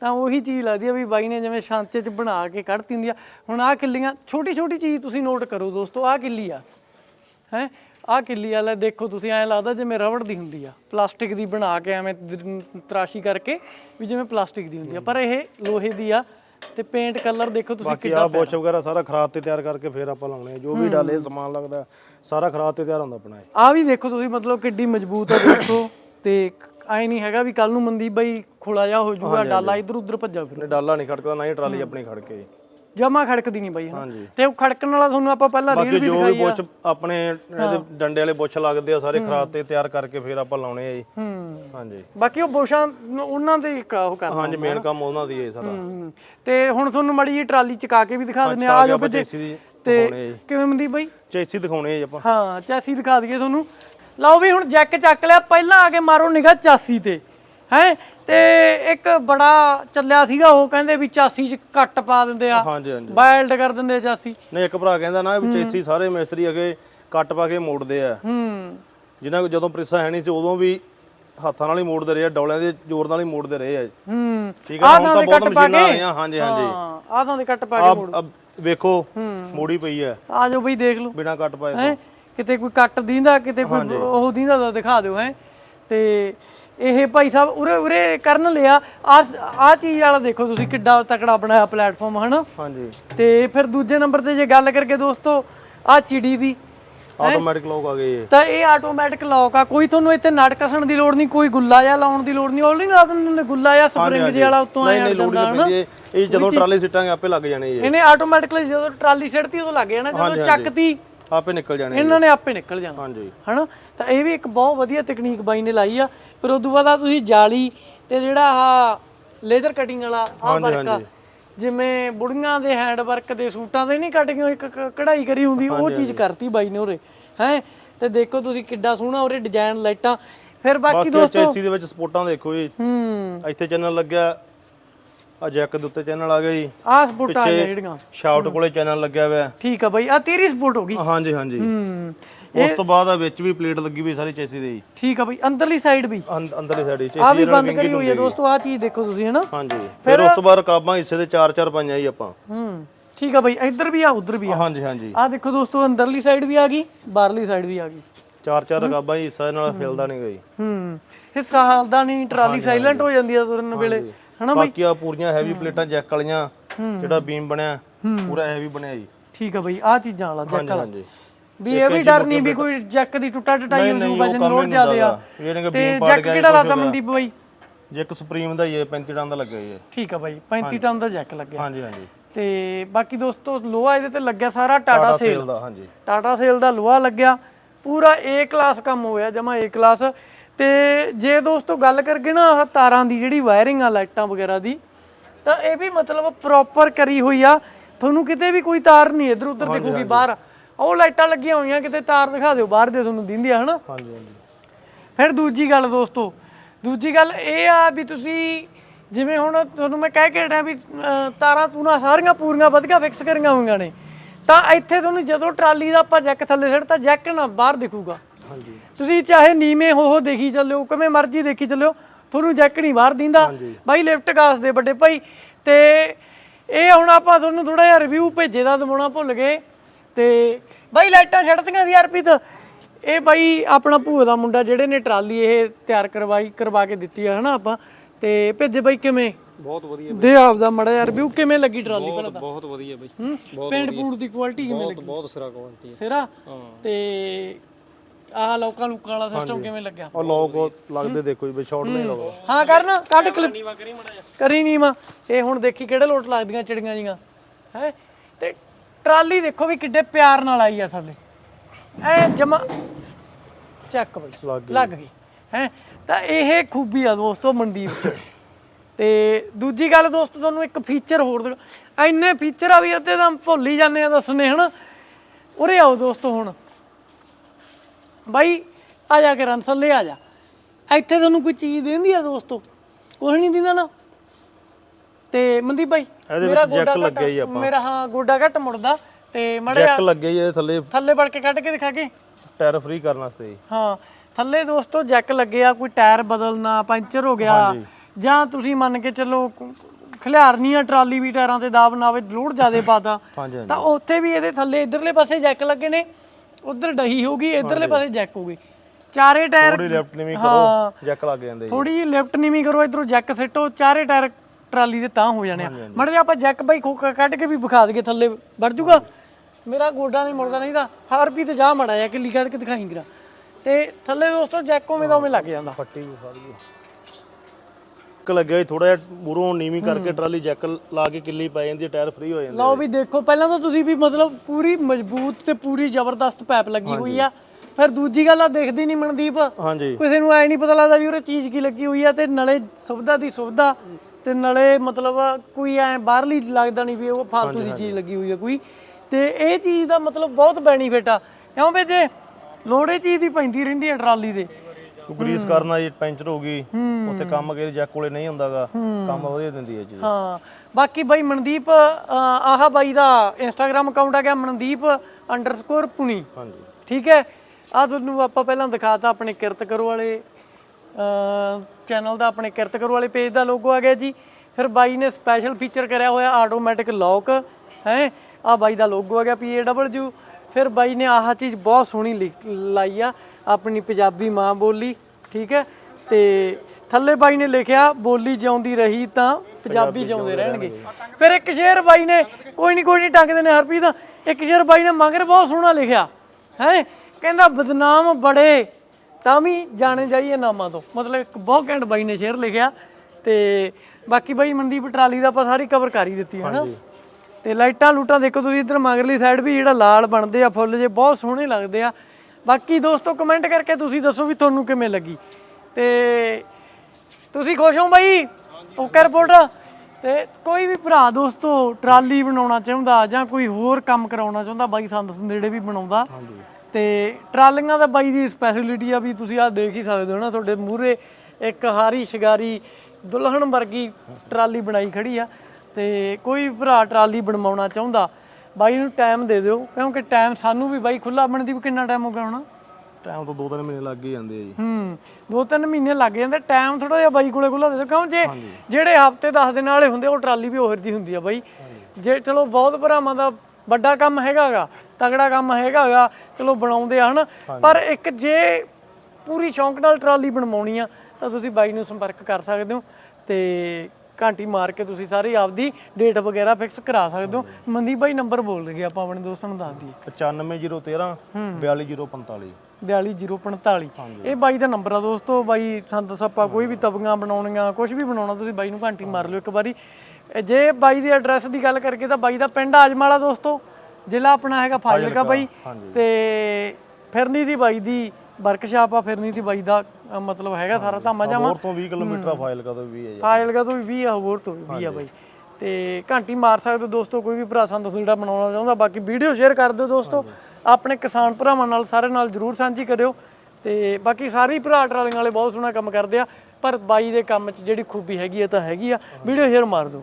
ਤਾਂ ਉਹੀ ਚੀਜ਼ ਲੱਗਦੀ ਆ ਵੀ ਬਾਈ ਨੇ ਜਿਵੇਂ ਸਾਂਚੇ 'ਚ ਬਣਾ ਕੇ ਕੱਢਤੀ ਹੁੰਦੀ ਆ। ਹੁਣ ਆਹ ਕਿੱਲੀਆਂ ਛੋਟੀ ਛੋਟੀ ਚੀਜ਼ ਤੁਸੀਂ ਨੋਟ ਕਰੋ ਦੋਸਤੋ ਆਹ ਕਿੱਲੀ ਆ। ਹੈ? ਆਹ ਕਿੱਲੀ ਵਾਲਾ ਦੇਖੋ ਤੁਸੀਂ ਐਂ ਲੱਗਦਾ ਜਿਵੇਂ ਰਬੜ ਦੀ ਹੁੰਦੀ ਆ। ਪਲਾਸਟਿਕ ਦੀ ਬਣਾ ਕੇ ਐਵੇਂ ਤਰਾਸ਼ੀ ਕਰਕੇ ਵੀ ਜਿਵੇਂ ਪਲਾਸਟਿਕ ਦੀ ਹੁੰਦੀ ਆ। ਪਰ ਇਹ ਲੋਹੇ ਦੀ ਆ। ਤੇ ਪੇਂਟ ਕਲਰ ਦੇਖੋ ਤੁਸੀਂ ਬਾਕੀ ਆ ਬੋਸ਼ ਵਗੈਰਾ ਸਾਰਾ ਖਰਾਦ ਤੇ ਤਿਆਰ ਕਰਕੇ ਫੇਰ ਆਪਾਂ ਲਾਉਣੇ ਆ। ਜੋ ਵੀ ਡਾਲੇ ਸਮਾਨ ਲੱਗਦਾ ਸਾਰਾ ਖਰਾਦ ਤੇ ਤਿਆਰ ਹੁੰਦਾ ਆਪਣਾ ਇਹ। ਆ ਵੀ ਦੇਖੋ ਤੁਸੀਂ ਮਤਲਬ ਕਿੱਡੀ ਮਜ਼ਬੂਤ ਆ ਦੋਸਤੋ ਤੇ ਐ ਨਹੀਂ ਹੈਗਾ ਵੀ ਕੱਲ ਨੂੰ ਮਨਦੀਪ ਬਾਈ ਖੋਲਾ ਜਾ ਹੋ ਜਾਊਗਾ ਡਾਲਾ ਇਧਰ ਉਧਰ ਭੱਜਾ ਫਿਰ ਡਾਲਾ ਨਹੀਂ ਖੜਕਦਾ ਨਾ ਹੀ ਟਰਾਲੀ ਆਪਣੀ ਖੜਕੇ। ਜਮਾ ਖੜਕਦੀ ਨਹੀਂ ਬਾਈ ਹਨਾ। ਤੇ ਉਹ ਖੜਕਣ ਵਾਲਾ ਤੁਹਾਨੂੰ ਆਪਾਂ ਪਹਿਲਾਂ ਰੀਲ ਬਾਕੀ ਵੀ ਜੋ ਵੀ ਦਿਖਾਈ ਆ। ਬੁੱਛ ਆਪਣੇ ਇਹਦੇ ਡੰਡੇ ਵਾਲੇ ਬੁੱਛ ਲੱਗਦੇ ਆ ਸਾਰੇ ਖਰਾਦ ਤੇ ਤਿਆਰ ਕਰਕੇ ਫੇਰ ਆਪਾਂ ਲਾਉਣੇ ਆ ਜੀ। ਹੂੰ। ਹਾਂਜੀ। ਬਾਕੀ ਉਹ ਬੋਸ਼ਾਂ ਉਹਨਾਂ ਦੇ ਇੱਕ ਉਹ ਕਰਨਾ ਹਾਂਜੀ ਮੇਨ ਕੰਮ ਉਹਨਾਂ ਦੀ ਹੈ ਸਾਰਾ। ਤੇ ਹੁਣ ਤੁਹਾਨੂੰ ਮੜੀ ਜੀ ਟਰਾਲੀ ਚਕਾ ਕੇ ਵੀ ਦਿਖਾ ਦਿੰਨੇ ਆ ਆਪਾਂ ਬੱਚੇ ਤੇ ਜੀ। ਕਿਵੇਂ ਮਨਦੀਪ ਬਾਈ? ਚੇਸੀ ਦਿਖਾਉਣੇ ਆ ਜੀ ਆਪਾਂ। ਹਾਂ ਚਾਸੀ ਦਿਖਾ ਦਈਏ ਤੁਹਾਨੂੰ। ਲਓ ਵੀ ਹੁਣ ਜੈਕ ਚੱਕ ਲਿਆ ਪਹਿਲਾਂ ਆ ਕੇ ਮਾਰੋ ਨਿਗਾ ਚਾਸੀ ਤੇ ਹੈ? ਤੇ ਇੱਕ ਬੜਾ ਚੱਲਿਆ ਸੀਗਾ ਉਹ ਕਹਿੰਦੇ ਵੀ ਚਾਸੀ ਚ ਕੱਟ ਪਾ ਦਿੰਦੇ ਆ। ਹਾਂਜੀ ਹਾਂਜੀ। ਬਾਇਲਡ ਕਰ ਦਿੰਦੇ ਆ ਚਾਸੀ। ਨਹੀਂ ਇੱਕ ਭਰਾ ਕਹਿੰਦਾ ਨਾ ਵੀ ਚੇਸੀ ਸਾਰੇ ਮਿਸਤਰੀ ਅਗੇ ਕੱਟ ਪਾ ਕੇ ਮੋੜਦੇ ਆ। ਹੂੰ। ਜਿਨ੍ਹਾਂ ਕੋਲ ਜਦੋਂ ਪ੍ਰਿਸਾ ਹੈ ਨਹੀਂ ਸੀ ਉਦੋਂ ਵੀ ਹੱਥਾਂ ਨਾਲ ਹੀ ਮੋੜਦੇ ਰਹੇ ਆ ਡੌਲਿਆਂ ਦੇ ਜ਼ੋਰ ਨਾਲ ਹੀ ਮੋੜਦੇ ਰਹੇ ਆ। ਹੂੰ। ਠੀਕ ਆਹ ਹੁਣ ਤਾਂ ਬਹੁਤ ਮਸ਼ੀਨਾਂ ਆ ਕੇ? ਗਈਆਂ ਹਾਂਜੀ ਹਾਂਜੀ। ਆਹ ਥਾਂ ਦੇ ਕੱਟ ਪਾ ਕੇ ਆ ਵੇਖੋ ਮੋੜੀ ਪਈ ਹੈ ਆ ਜਾਓ ਬਈ ਦੇਖ ਲਓ। ਬਿਨਾ ਕੱਟ ਪਾਏ ਕਿਤੇ ਕੋਈ ਕੱਟ ਦੀਂਦਾ ਕਿਤੇ ਕੋਈ ਉਹ ਦੀਂਦਾ ਤਾਂ ਦਿਖਾ ਦਿਓ ਹੈ। ਤੇ ਇਹ ਭਾਈ ਸਾਹਿਬ ਉਰੇ ਉਰੇ ਕਰਨ ਲਿਆ। ਆ ਆ ਚੀਜ਼ ਵਾਲਾ ਦੇਖੋ ਤੁਸੀਂ ਕਿੱਡਾ ਤਕੜਾ ਬਣਾਇਆ ਪਲੇਟਫਾਰਮ ਹਨਾ? ਹਾਂਜੀ। ਤੇ ਫਿਰ ਦੂਜੇ ਨੰਬਰ ਤੇ ਜੇ ਗੱਲ ਕਰਕੇ ਦੋਸਤੋ ਆ ਚਿੜੀ ਦੀ ਆਟੋਮੈਟਿਕ ਲੋਕ ਆ ਇਹ। ਤਾਂ ਇਹ ਆਟੋਮੈਟਿਕ ਲੌਕ ਆ। ਕੋਈ ਤੁਹਾਨੂੰ ਇੱਥੇ ਨਟ ਕਸਣ ਦੀ ਲੋੜ ਨਹੀਂ ਕੋਈ ਗੁੱਲਾ ਜਾਂ ਲਾਉਣ ਦੀ ਲੋੜ ਨਹੀਂ। ਆਲਰੇਡੀ ਦਿੰਦੇ ਨੇ ਗੁੱਲਾ ਜਾਂ ਸਪਰਿੰਗ ਜੇ ਵਾਲਾ ਉੱਤੋਂ ਆਇਆ ਜਾਂਦਾ ਇਹ- ਇਹ ਜਦੋਂ ਟਰਾਲੀ ਸਿੱਟਾਂਗੇ ਆਪੇ ਲੱਗ ਜਾਣੇ ਇਹ। ਇਹਨੇ ਆਟੋਮੈਟਿਕਲੀ ਜਦੋਂ ਟਰਾਲੀ ਸਿੱਟਤੀ ਉਦੋਂ ਲੱਗ ਜਾਣਾ। ਜਦੋਂ ਚੱਕਤੀ ਆਪੇ ਨਿਕਲ ਜਾਣੇ ਇਹਨਾਂ ਨੇ ਆਪੇ ਨਿਕਲ ਜਾਣਾ। ਹਾਂਜੀ। ਹਨਾ? ਤਾਂ ਇਹ ਵੀ ਇੱਕ ਬਹੁਤ ਵਧੀਆ ਤਕਨੀਕ ਬਾਈ ਨੇ ਲਾਈ ਆ। ਫਿਰ ਉਦੋਂ ਬਾਅਦ ਆ ਤੁਸੀਂ ਜਾਲੀ ਤੇ ਜਿਹੜਾ ਆ ਲੇਜ਼ਰ ਕਟਿੰਗ ਵਾਲਾ ਆ ਵਰਕ ਆ। ਜਿਵੇਂ ਬੁੜੀਆਂ ਦੇ ਹੈਂਡ ਵਰਕ ਦੇ ਸੂਟਾਂ ਤੇ ਨਹੀਂ ਕਟਿੰਗ ਇੱਕ ਕਢਾਈ ਕਰੀ ਹੁੰਦੀ ਉਹ ਚੀਜ਼ ਕਰਤੀ ਬਾਈ ਨੇ ਉਰੇ। ਹੈ? ਤੇ ਦੇਖੋ ਤੁਸੀਂ ਕਿੱਡਾ ਸੋਹਣਾ ਉਰੇ ਡਿਜ਼ਾਈਨ ਲਾਈਟਾਂ ਫਿਰ ਬਾਕੀ ਬਾਕੀ ਦੋਸਤੋ ਚੇਸੀ ਦੇ ਵਿੱਚ ਸਪੋਰਟਾਂ ਦੇਖੋ ਜੀ। ਹੂੰ। ਇੱਥੇ ਚੈਨਲ ਲੱਗਿਆ। ਆ ਜੈਕ ਦੇ ਉੱਤੇ ਚੈਨਲ ਆ ਗਿਆ ਜੀ। ਆਹ ਸਪੋਰਟਾਂ ਆ ਗਈਆਂ ਜਿਹੜੀਆਂ। ਸ਼ਾਫਟ ਕੋਲੇ ਚੈਨਲ ਲੱਗਿਆ ਹੋਇਆ। ਠੀਕ ਆ ਬਾਈ ਆ ਤੇਰੀ ਸਪੋਰਟ ਹੋ ਗਈ। ਹਾਂਜੀ ਹਾਂਜੀ। ਹੂੰ। ਉਸ ਤੋਂ ਬਾਅਦ ਆ ਵਿੱਚ ਵੀ ਪਲੇਟ ਲੱਗੀ ਹੋਈ ਸਾਰੀ ਚੇਸੀ ਦੇ। ਜੀ ਠੀਕ ਆ ਬਈ ਅੰਦਰਲੀ ਸਾਈਡ ਵੀ। ਅੰਦ- ਅੰਦਰਲੀ ਸਾਈਡ ਹੀ ਆ ਚੇਸੀ ਵੀ ਬੰਦ ਕਰੀ ਹੋਈ ਹੈ ਦੋਸਤੋ ਆ ਚੀਜ਼ ਦੇਖੋ ਤੁਸੀਂ ਹਨਾ? ਹਾਂਜੀ। ਫਿਰ ਉਸ ਤੋਂ ਬਾਅਦ ਰਕਾਬਾਂ ਹਿੱਸੇ ਦੇ ਚਾਰ ਚਾਰ ਪਾਈਆਂ ਜੀ ਆਪਾਂ। ਹੂੰ। ਠੀਕ ਆ ਬਈ ਇੱਧਰ ਵੀ ਆ ਉੱਧਰ ਵੀ ਆ। ਹਾਂਜੀ ਹਾਂਜੀ। ਆ ਦੇਖੋ ਦੋਸਤੋ ਅੰਦਰਲੀ ਸਾਈਡ ਵੀ ਆ ਗਈ ਬਾਹਰਲੀ ਸਾਈਡ ਵੀ ਆ ਗਈ। ਚਾਰ ਚਾਰ ਰਕਾਬਾਂ ਹੀ ਹਿੱਸਾ ਨਾਲ ਹਿਲਦਾ ਨਹੀਂ ਗਈ ਹੂੰ। ਹਿੱਸਾ ਹਾਲਦਾ ਨਹੀਂ ਟਰਾਲੀ ਸਾਇਲੈਂਟ ਹੋ ਜਾਂਦੀ ਆ ਤੁਰਨ ਵੇਲੇ। ਹਨਾ ਬਈ? ਬਾਕੀ ਆ ਪੂਰੀਆਂ ਹੈਵੀ ਪਲੇਟਾਂ ਜੈਕ ਵਾਲੀਆਂ ਜਿਹੜਾ ਬੀਮ ਬਣਿਆ ਪੂਰਾ ਹੈਵੀ ਬਣਿਆ ਜੀ। ਠੀਕ ਆ ਬਈ ਆ ਚੀਜ਼ਾਂ ਵਾਲਾ ਜੈਕ ਵਾਲਾ। ਹਾਂਜੀ। ਵੀ ਇਹ ਵੀ ਡਰ ਨਹੀਂ ਵੀ ਕੋਈ ਜੈਕ ਦੀ ਟੁੱਟਾ ਟਟਾਈ ਹੋ ਜੂ ਵਜਨ ਲੋਡ ਜ਼ਿਆਦੇ ਆ। ਤੇ ਜੈਕ ਕਿਹੜਾ ਲਾਤਾ। ਮਨਦੀਪ ਬਾਈ? ਜੇ ਇੱਕ ਸੁਪਰੀਮ ਦਾ ਹੀ ਹੈ 35 ਟਨ ਦਾ ਲੱਗਿਆ ਜੀ ਇਹ। ਠੀਕ ਆ ਬਾਈ 35 ਟਨ ਦਾ ਜੈਕ ਲੱਗਿਆ। ਹਾਂਜੀ ਹਾਂਜੀ। ਤੇ ਬਾਕੀ ਦੋਸਤੋ ਲੋਹਾ ਇਹਦੇ ਤੇ ਲੱਗਿਆ ਸਾਰਾ ਟਾਟਾ ਸੇਲ ਸੇਲ ਦਾ ਹਾਂਜੀ। ਟਾਟਾ ਸੇਲ ਦਾ ਲੋਹਾ ਲੱਗਿਆ। ਪੂਰਾ A ਕਲਾਸ ਕੰਮ ਹੋਇਆ ਜਮਾ A ਕਲਾਸ ਤੇ ਜੇ ਦੋਸਤੋ ਗੱਲ ਕਰਗੇ ਨਾ ਆਹ ਤਾਰਾਂ ਦੀ ਜਿਹੜੀ ਵਾਇਰਿੰਗ ਆ ਲਾਈਟਾਂ ਵਗੈਰਾ ਦੀ ਤਾਂ ਇਹ ਵੀ ਮਤਲਬ ਪ੍ਰੋਪਰ ਕਰੀ ਹੋਈ ਆ। ਤੁਹਾਨੂੰ ਕਿਤੇ ਵੀ ਕੋਈ ਤਾਰ ਨਹੀਂ ਇੱਧਰ ਉੱਧਰ ਦਿਖੂਗੀ ਬਾਹਰ। ਉਹ ਲਾਈਟਾਂ ਲੱਗੀਆਂ ਹੋਈਆਂ ਕਿਤੇ ਤਾਰ ਦਿਖਾ ਦਿਓ ਬਾਹਰ ਦੇ ਤੁਹਾਨੂੰ ਦਿੰਦੀ ਆ ਹਨਾ? ਹਾਂਜੀ ਹਾਂਜੀ। ਫਿਰ ਦੂਜੀ ਗੱਲ ਦੋਸਤੋ ਦੂਜੀ ਗੱਲ ਇਹ ਆ ਵੀ ਤੁਸੀਂ ਜਿਵੇਂ ਹੁਣ ਤੁਹਾਨੂੰ ਮੈਂ ਕਹਿ ਕੇ ਹਟਿਆ ਵੀ ਤਾਰਾਂ ਤੂਣਾ ਸਾਰੀਆਂ ਪੂਰੀਆਂ ਵਧੀਆ ਫਿਕਸ ਕਰੀਆਂ ਹੋਈਆਂ ਨੇ ਤਾਂ ਇੱਥੇ ਤੁਹਾਨੂੰ ਜਦੋਂ ਟਰਾਲੀ ਦਾ ਆਪਾਂ ਜੈਕ ਥੱਲੇ ਛੱਡਤਾ ਜੈਕ ਨਾ ਬਾਹਰ ਦਿਖੂਗਾ। ਹਾਂਜੀ। ਤੁਸੀਂ ਚਾਹੇ ਨੀਵੇਂ ਹੋ ਹੋ ਦੇਖੀ ਚੱਲਿਓ ਕਿਵੇਂ ਮਰਜ਼ੀ ਦੇਖੀ ਚੱਲਿਓ ਤੁਹਾਨੂੰ ਜੈਕ ਨਹੀਂ ਬਾਹਰ ਦਿੰਦਾ। ਬਾਈ ਲਿਫਟ ਗਾਸ ਦੇ ਵੱਡੇ ਭਾਈ। ਤੇ ਇਹ ਹੁਣ ਆਪਾਂ ਤੁਹਾਨੂੰ ਥੋੜਾ ਜਿਹਾ ਰਿਵਿਊ ਭੇਜੇ ਦਾ ਦਵਾਉਣਾ ਭੁੱਲ ਗਏ। ਤੇ ਬਾਈ ਲਾਈਟਾਂ ਛੱਡਤੀਆਂ ਸੀ ਅਰਪਿਤ। ਇਹ ਬਾਈ ਆਪਣਾ ਭੂਆ ਦਾ ਮੁੰਡਾ ਜਿਹੜੇ ਨੇ ਟਰਾਲੀ ਇਹ ਤਿਆਰ ਕਰਵਾਈ ਕਰਵਾ ਕੇ ਦਿੱਤੀ ਆ ਹਨਾ ਆਪਾਂ। ਤੇ ਭੇਜੇ ਬਾਈ ਕਿਵੇਂ? ਬਹੁਤ ਵਧੀਆ ਦੇ ਆਪਦਾ ਮੜਾ ਯਾਰ ਰਿਵਿਊ ਕਿਵੇਂ ਲੱਗੀ ਟਰਾਲੀ ਪਹਿਲਾਂ ਤਾਂ? ਬਹੁਤ ਵਧੀਆ ਬਈ। ਹੂੰ ਪੇਂਟ ਪੂੰਟ ਦੀ ਕੁਆਲਿਟੀ ਕਿਵੇਂ ਲੱਗੀ? ਬਹੁਤ ਸਿਰਾ ਕੁਆਲਿਟੀ ਹੈ ਸਿਰਾ? ਤੇ ਆਹ ਲੋਕਾਂ ਲੁਕਾਂ ਵਾਲਾ ਸਿਸਟਮ ਕਿਵੇਂ ਲੱਗਿਆ? ਉਹ ਲੋਕ ਲੱਗਦੇ ਦੇਖੋ ਜੀ ਸ਼ਾਰਟ ਨਹੀਂ ਲਾਉਂਦਾ ਹਾਂ ਕਰਨ ਕੱਢ ਕਲਿੱਪ ਕਰੀ ਨੀ ਮਾ। ਇਹ ਹੁਣ ਦੇਖੀ ਕਿਹੜੇ ਲੋਟ ਲੱਗਦੀਆਂ ਚਿੜੀਆਂ ਜੀਆਂ। ਹੈ? ਤੇ ਟਰਾਲੀ ਦੇਖੋ ਵੀ ਕਿੱਡੇ ਪਿਆਰ ਨਾਲ ਆਈ ਆ ਥੱਲੇ ਐ ਜਮਾ ਚੱਕ ਬਈ ਲੱਗ ਗਈ। ਹੈ? ਤਾਂ ਇਹ ਖੂਬੀ ਆ ਦੋਸਤੋ ਮਨਦੀਪ ਚ ਤੇ ਦੂਜੀ ਗੱਲ ਦੋਸਤੋ ਤੁਹਾਨੂੰ ਇੱਕ ਫੀਚਰ ਹੋਰ ਇੰਨੇ ਫੀਚਰ ਆ ਵੀ ਅੱਧੇ ਤਾਂ ਭੁੱਲ ਹੀ ਜਾਂਦੇ ਆ ਦੱਸਣੇ ਹਨਾ? ਉਰੇ ਆਓ ਦੋਸਤੋ ਹੁਣ। ਬਾਈ ਆ ਜਾ ਕੇ ਰਨ ਥੱਲੇ ਆ ਜਾ। ਇੱਥੇ ਤੁਹਾਨੂੰ ਕੋਈ ਚੀਜ਼ ਦੇਂਦੀ ਆ ਦੋਸਤੋ? ਕੁਝ ਨਹੀਂ ਦਿੰਦਾ ਨਾ। ਤੇ ਮਨਦੀਪ ਬਾਈ ਇਹਦੇ ਮੇਰਾ ਵਿੱਚ ਜੈਕ ਲੱਗਿਆ ਹੀ ਆਪਾਂ। ਮੇਰਾ ਹਾਂ ਗੋਡਾ ਘੱਟ ਮੁੜਦਾ ਤੇ ਮੜਿਆ ਜੈਕ ਲੱਗੇ ਜੀ ਇਹਦੇ ਥੱਲੇ। ਥੱਲੇ ਵੜ ਕੇ ਕੱਢ ਕੇ ਦਿਖਾ ਕੇ। ਟਾਇਰ ਫ੍ਰੀ ਕਰਨ ਵਾਸਤੇ। ਹਾਂ ਥੱਲੇ ਦੋਸਤੋ ਜੈਕ ਲੱਗੇ ਆ ਕੋਈ ਟਾਇਰ ਬਦਲਣਾ ਪੈਂਚਰ ਹੋ ਗਿਆ। ਜਾਂ ਤੁਸੀਂ ਮੰਨ ਕੇ ਚੱਲੋ ਕ- ਖਿਲਾਰਨੀ ਆ ਟਰਾਲੀ ਵੀ ਟਾਇਰਾਂ ਤੇ ਦਾਬ ਨਾ ਆਵੇ ਲੋਡ ਜ਼ਿਆਦੇ ਹਾਂਜੀ। ਤਾਂ ਉੱਥੇ ਵੀ ਇਹਦੇ ਥੱਲੇ ਇਧਰਲੇ ਪਾਸੇ ਜੈਕ ਲੱਗੇ ਨੇ। ਉਧਰ ਡਹੀ ਹੋਗੀ ਇਧਰਲੇ ਪਾਸੇ ਜੈਕ ਹੋਗੀ ਚਾਰੇ ਟਾਇਰ ਥੋੜੀ ਲੈਫਟ ਹਾਂ। ਕਰੋ ਜੈਕ ਲੱਗ ਜਾਂਦੇ ਜੀ। ਥੋੜੀ ਜਿਹੀ ਲੈਫਟ ਨੀਵੀਂ ਕਰੋ ਇਧਰੋਂ ਜੈਕ ਸਿੱਟੋ ਚਾਰੇ ਟਾਇਰ ਟਰਾਲੀ ਦੇ ਤਾਂ ਹੋ ਜਾਣੇ ਆ। ਮੜ ਜਾ ਆਪਾਂ ਜੈਕ ਬਾਈ ਖੋਕਾ ਕੱਢ ਕੇ ਵੀ ਵਿਖਾ ਦਈਏ ਥੱਲੇ ਵੜ ਜੂਗਾ। ਮੇਰਾ ਗੋਡਾ ਨਹੀਂ ਮੁੜਦਾ ਨਹੀਂ ਤਾਂ ਹਰ ਵੀ ਤੇ ਜਾ ਮੜਾ ਜਾ ਕਿੱਲੀ ਕੱਢ ਕੇ ਦਿਖਾਈ ਕਰਾ। ਤੇ ਥੱਲੇ ਦੋਸਤੋ ਜੈਕ ਉਵੇਂ ਦਾ ਉਵੇਂ ਲੱਗ ਜਾਂਦਾ। ਫੱਟੀ ਵੀ ਸਾਰੀ ਇੱਕ ਲੱਗਿਆ ਜੀ ਥੋੜਾ ਜਿਹਾ ਮੂਰੋਂ ਨੀਵੀਂ ਕਰਕੇ ਟਰਾਲੀ ਜੈਕ ਲਾ ਕੇ ਕਿੱਲੀ ਪੈ ਜਾਂਦੀ ਹੈ, ਟਾਇਰ ਫ੍ਰੀ ਹੋ ਜਾਂਦੇ ਲਓ ਵੀ ਦੇਖੋ ਪਹਿਲਾਂ ਤਾਂ ਤੁਸੀਂ ਵੀ ਮਤਲਬ ਪੂਰੀ ਮਜ਼ਬੂਤ ਤੇ ਪੂਰੀ ਜ਼ਬਰਦਸਤ ਪਾਈਪ ਲੱਗੀ ਹੋਈ ਆ। ਫਿਰ ਦੂਜੀ ਗੱਲ ਆ ਦੇਖਦੀ ਨਹੀਂ ਮਨਦੀਪ। ਹਾਂਜੀ। ਕਿਸੇ ਨੂੰ ਐ ਨਹੀਂ ਪਤਾ ਲੱਗਦਾ ਵੀ ਉਹਰੇ ਚੀਜ਼ ਕੀ ਲੱਗੀ ਹੋਈ ਆ ਤੇ ਨਾਲੇ ਸੁਵਿਧਾ ਦੀ ਸੁਵਿਧਾ ਤੇ ਨਾਲੇ ਮਤਲਬ ਕੋਈ ਐ ਬਾਹਰਲੀ ਲੱਗਦਾ ਨਹੀਂ ਵੀ ਉਹ ਫਾਲਤੂ ਦੀ ਚੀਜ਼ ਲੱਗੀ ਹੋਈ ਆ ਕੋਈ। ਤੇ ਇਹ ਚੀਜ਼ ਦਾ ਮਤਲਬ ਬਹੁਤ ਬੈਨੀਫਿਟ ਆ। ਕਿਉਂ ਵੀ ਜੇ ਲੋੜੇ ਚੀਜ਼ ਦੀ ਪੈਂਦੀ ਰਹਿੰਦੀ ਆ ਟਰਾਲੀ ਦੇ ਕੋਈ ਗਰੀਸ ਕਰਨਾ ਜੀ ਪੈਂਚਰ ਹੋ ਗਈ ਉੱਥੇ ਕੰਮ ਕਰੇ ਜੈਕ ਕੋਲੇ ਨਹੀਂ ਹੁੰਦਾਗਾ ਕੰਮ ਵਧੀਆ ਦਿੰਦੀ ਹੈ ਜੀ ਹਾਂ ਬਾਕੀ ਬਾਈ ਮਨਦੀਪ ਆਹ ਬਾਈ ਦਾ ਇੰਸਟਾਗ੍ਰam ਅਕਾਊਂਟ ਆ ਗਿਆ ਮਨਦੀਪ_ਪੁਣੀ ਪੁਣੀ। ਹਾਂਜੀ। ਠੀਕ ਹੈ? ਆ ਤੁਹਾਨੂੰ ਆਪਾਂ ਪਹਿਲਾਂ ਦਿਖਾਤਾ ਆਪਣੇ ਕਿਰਤ ਕਰੋ ਵਾਲੇ ਚੈਨਲ ਦਾ ਆਪਣੇ ਕਿਰਤ ਕਰੋ ਵਾਲੇ ਪੇਜ ਦਾ ਲੋਗੋ ਆ ਗਿਆ ਜੀ। ਫਿਰ ਬਾਈ ਨੇ ਸਪੈਸ਼ਲ ਫੀਚਰ ਕਰਿਆ ਹੋਇਆ ਆਟੋਮੈਟਿਕ ਲੌਕ ਹੈ? ਆ ਬਾਈ ਦਾ ਲੋਗੋ ਆ ਗਿਆ PAW ਫਿਰ ਬਾਈ ਨੇ ਆਹ ਚੀਜ਼ ਬਹੁਤ ਸੋਹਣੀ ਲਾਈ ਆ। ਆਪਣੀ ਪੰਜਾਬੀ ਮਾਂ ਬੋਲੀ ਠੀਕ ਹੈ? ਤੇ ਥੱਲੇ ਬਾਈ ਨੇ ਲਿਖਿਆ ਬੋਲੀ ਜਿਉਂਦੀ ਰਹੀ ਤਾਂ ਪੰਜਾਬੀ ਜਿਉਂਦੇ ਰਹਿਣਗੇ। ਫਿਰ ਇੱਕ ਸ਼ੇਰ ਬਾਈ ਨੇ ਕੋਈ ਨਹੀਂ ਕੋਈ ਨਹੀਂ ਟੰਗਦੇ ਨੇ ਹਰਪ੍ਰੀਤ। ਇੱਕ ਸ਼ੇਰ ਬਾਈ ਨੇ ਮਗਰ ਬਹੁਤ ਸੋਹਣਾ ਲਿਖਿਆ ਹੈ? ਕਹਿੰਦਾ ਬਦਨਾਮ ਬੜੇ। ਤਾਂ ਵੀ ਜਾਣੇ ਜਾਈਏ ਨਾਮਾਂ ਤੋਂ। ਮਤਲਬ ਇੱਕ ਬਹੁਤ ਘੈਂਟ ਬਾਈ ਨੇ ਸ਼ੇਰ ਲਿਖਿਆ। ਤੇ ਬਾਕੀ ਬਾਈ ਮਨਦੀਪ ਟਰਾਲੀ ਦਾ ਆਪਾਂ ਸਾਰੀ ਕਵਰ ਕਰ ਹੀ ਦਿੱਤੀ ਹੈ ਨਾ ਤੇ ਲਾਈਟਾਂ ਲੂਟਾਂ ਦੇਖੋ ਤੁਸੀਂ ਇੱਧਰ ਮਗਰਲੀ ਸਾਈਡ ਵੀ ਜਿਹੜਾ ਲਾਲ ਬਣਦੇ ਆ ਫੁੱਲ ਜੇ ਬਹੁਤ ਸੋਹਣੇ ਲੱਗਦੇ ਆ। ਬਾਕੀ ਦੋਸਤੋ ਕਮੈਂਟ ਕਰਕੇ ਤੁਸੀਂ ਦੱਸੋ ਵੀ ਤੁਹਾਨੂੰ ਕਿਵੇਂ ਲੱਗੀ। ਤੇ ਤੁਸੀਂ ਖੁਸ਼ ਹੋ ਬਾਈ? ਓਕੇ ਰਿਪੋਰਟ ਤੇ ਕੋਈ ਵੀ ਭਰਾ ਦੋਸਤੋ ਟਰਾਲੀ ਬਣਾਉਣਾ ਚਾਹੁੰਦਾ ਜਾਂ ਕੋਈ ਹੋਰ ਕੰਮ ਕਰਾਉਣਾ ਚਾਹੁੰਦਾ ਬਾਈ ਸੰਦ ਸੰਦੇੜੇ ਵੀ ਬਣਾਉਂਦਾ। ਤੇ ਟਰਾਲੀਆਂ ਦਾ ਬਾਈ ਦੀ ਸਪੈਸ਼ਲਿਟੀ ਆ ਵੀ ਤੁਸੀਂ ਆ ਦੇਖ ਹੀ ਸਕਦੇ ਹੋ ਨਾ ਤੁਹਾਡੇ ਮੂਹਰੇ ਇੱਕ ਹਾਰੀ ਸ਼ਿਗਾਰੀ ਦੁਲਹਨ ਵਰਗੀ ਟਰਾਲੀ ਬਣਾਈ ਖੜੀ ਆ। ਤੇ ਕੋਈ ਭਰਾ ਟਰਾਲੀ ਬਣਵਾਉਣਾ ਚਾਹੁੰਦਾ ਬਾਈ ਨੂੰ ਟਾਈਮ ਦੇ ਦਿਓ ਕਿਉਂਕਿ ਟਾਈਮ ਸਾਨੂੰ ਵੀ ਬਾਈ ਖੁੱਲਾ ਬਣਦੀ ਵੀ ਕਿੰਨਾ ਟਾਈਮ ਹੋ ਗਿਆ ਹੋਣਾ? ਟਾਈਮ ਤੋਂ ਦੋ ਤਿੰਨ ਮਹੀਨੇ ਲੱਗ ਹੀ ਜਾਂਦੇ ਆ ਜੀ। ਹੂੰ ਦੋ ਤਿੰਨ ਮਹੀਨੇ ਲੱਗ ਜਾਂਦੇ ਟਾਈਮ ਥੋੜਾ ਜਿਹਾ ਬਾਈ ਕੋਲੇ ਖੁੱਲਾ ਦੇ ਦਿਓ ਕਿਉਂ ਜੇ ਜਿਹੜੇ ਹਫ਼ਤੇ 10 ਦਿਨ ਵਾਲੇ ਹੁੰਦੇ ਉਹ ਟਰਾਲੀ ਵੀ ਉਹਰ ਜੀ ਹੁੰਦੀ ਆ ਬਾਈ। ਜੇ ਚਲੋ ਬਹੁਤ ਭਰਾਵਾਂ ਦਾ ਵੱਡਾ ਕੰਮ ਹੈਗਾਗਾ ਤਗੜਾ ਕੰਮ ਹੈਗਾਗਾ ਚਲੋ ਬਣਾਉਂਦੇ ਆ ਹਨਾ। ਪਰ ਇੱਕ ਜੇ ਪੂਰੀ ਸ਼ੌਂਕ ਨਾਲ ਟਰਾਲੀ ਬਣਵਾਉਣੀ ਆ ਤਾਂ ਤੁਸੀਂ ਬਾਈ ਨੂੰ ਸੰਪਰਕ ਕਰ ਸਕਦੇ ਹੋ ਤੇ ਘੰਟੀ ਮਾਰ ਕੇ ਤੁਸੀਂ ਸਾਰੀ ਆਪਦੀ ਡੇਟ ਵਗੈਰਾ ਫਿਕਸ ਕਰਾ ਸਕਦੇ ਹੋ। ਮਨਦੀਪ ਬਾਈ ਨੰਬਰ ਬੋਲ ਦਈਏ ਆਪਾਂ ਆਪਣੇ ਦੋਸਤਾਂ ਨੂੰ ਦੱਸ ਦਈਏ। 95013 42045 42045 ਇਹ ਬਾਈ ਦਾ ਨੰਬਰ ਆ ਦੋਸਤੋ ਬਾਈ ਸੰਤ ਸੱਪਾ ਕੋਈ ਵੀ ਤਵੀਆਂ ਬਣਾਉਣੀਆਂ ਕੁਝ ਵੀ ਬਣਾਉਣਾ ਤੁਸੀਂ ਬਾਈ ਨੂੰ ਘੰਟੀ ਮਾਰ ਲਿਓ ਇੱਕ ਵਾਰੀ। ਜੇ ਬਾਈ ਦੀ ਐਡਰੈਸ ਦੀ ਗੱਲ ਕਰਕੇ ਤਾਂ ਬਾਈ ਦਾ ਪਿੰਡ ਆਜਮਾਲਾ ਦੋਸਤੋ ਜ਼ਿਲ੍ਹਾ ਆਪਣਾ ਹੈਗਾ ਫਾਜ਼ਿਲਕਾ ਬਾਈ। ਤੇ ਫਿਰਨੀ ਦੀ ਬਾਈ ਦੀ ਵਰਕਸ਼ਾਪ ਆ ਫਿਰਨੀ ਦੀ ਬਾਈ ਦਾ ਅ, ਮਤਲਬ ਹੈਗਾ ਸਾਰਾ ਧਾਮਾ ਜਾਮਾ। ਹੋਰ ਤੋਂ 20 ਕਿਲੋਮੀਟਰ ਆ ਫਾਈਲ ਕਦੋਂ ਵੀ ਹੈ ਜੀ ਫਾਜ਼ਿਲਕਾ ਤੋਂ ਵੀ 20 ਆ ਹੋਰ ਤੋਂ ਵੀ 20 ਆ ਬਾਈ। ਤੇ ਘੰਟੀ ਮਾਰ ਸਕਦੇ ਹੋ ਦੋਸਤੋ ਕੋਈ ਵੀ ਭਰਾ ਸੰਦ ਜਿਹੜਾ ਬਣਾਉਣਾ ਚਾਹੁੰਦਾ। ਬਾਕੀ ਵੀਡੀਓ ਸ਼ੇਅਰ ਕਰ ਦਿਓ ਦੋਸਤੋ। ਆਪਣੇ ਕਿਸਾਨ ਭਰਾਵਾਂ ਨਾਲ ਸਾਰੇ ਨਾਲ ਜਰੂਰ ਸਾਂਝੀ ਕਰਿਓ। ਤੇ ਬਾਕੀ ਸਾਰੇ ਭਰਾ ਟਰਾਲੀਆਂ ਵਾਲੇ ਬਹੁਤ ਸੋਹਣਾ ਕੰਮ ਕਰਦੇ ਆ। ਪਰ ਬਾਈ ਦੇ ਕੰਮ 'ਚ ਜਿਹੜੀ ਖੂਬੀ ਹੈਗੀ ਆ ਤਾਂ ਹੈਗੀ ਆ। ਵੀਡੀਓ ਸ਼ੇਅਰ ਮਾਰ ਦਿਓ।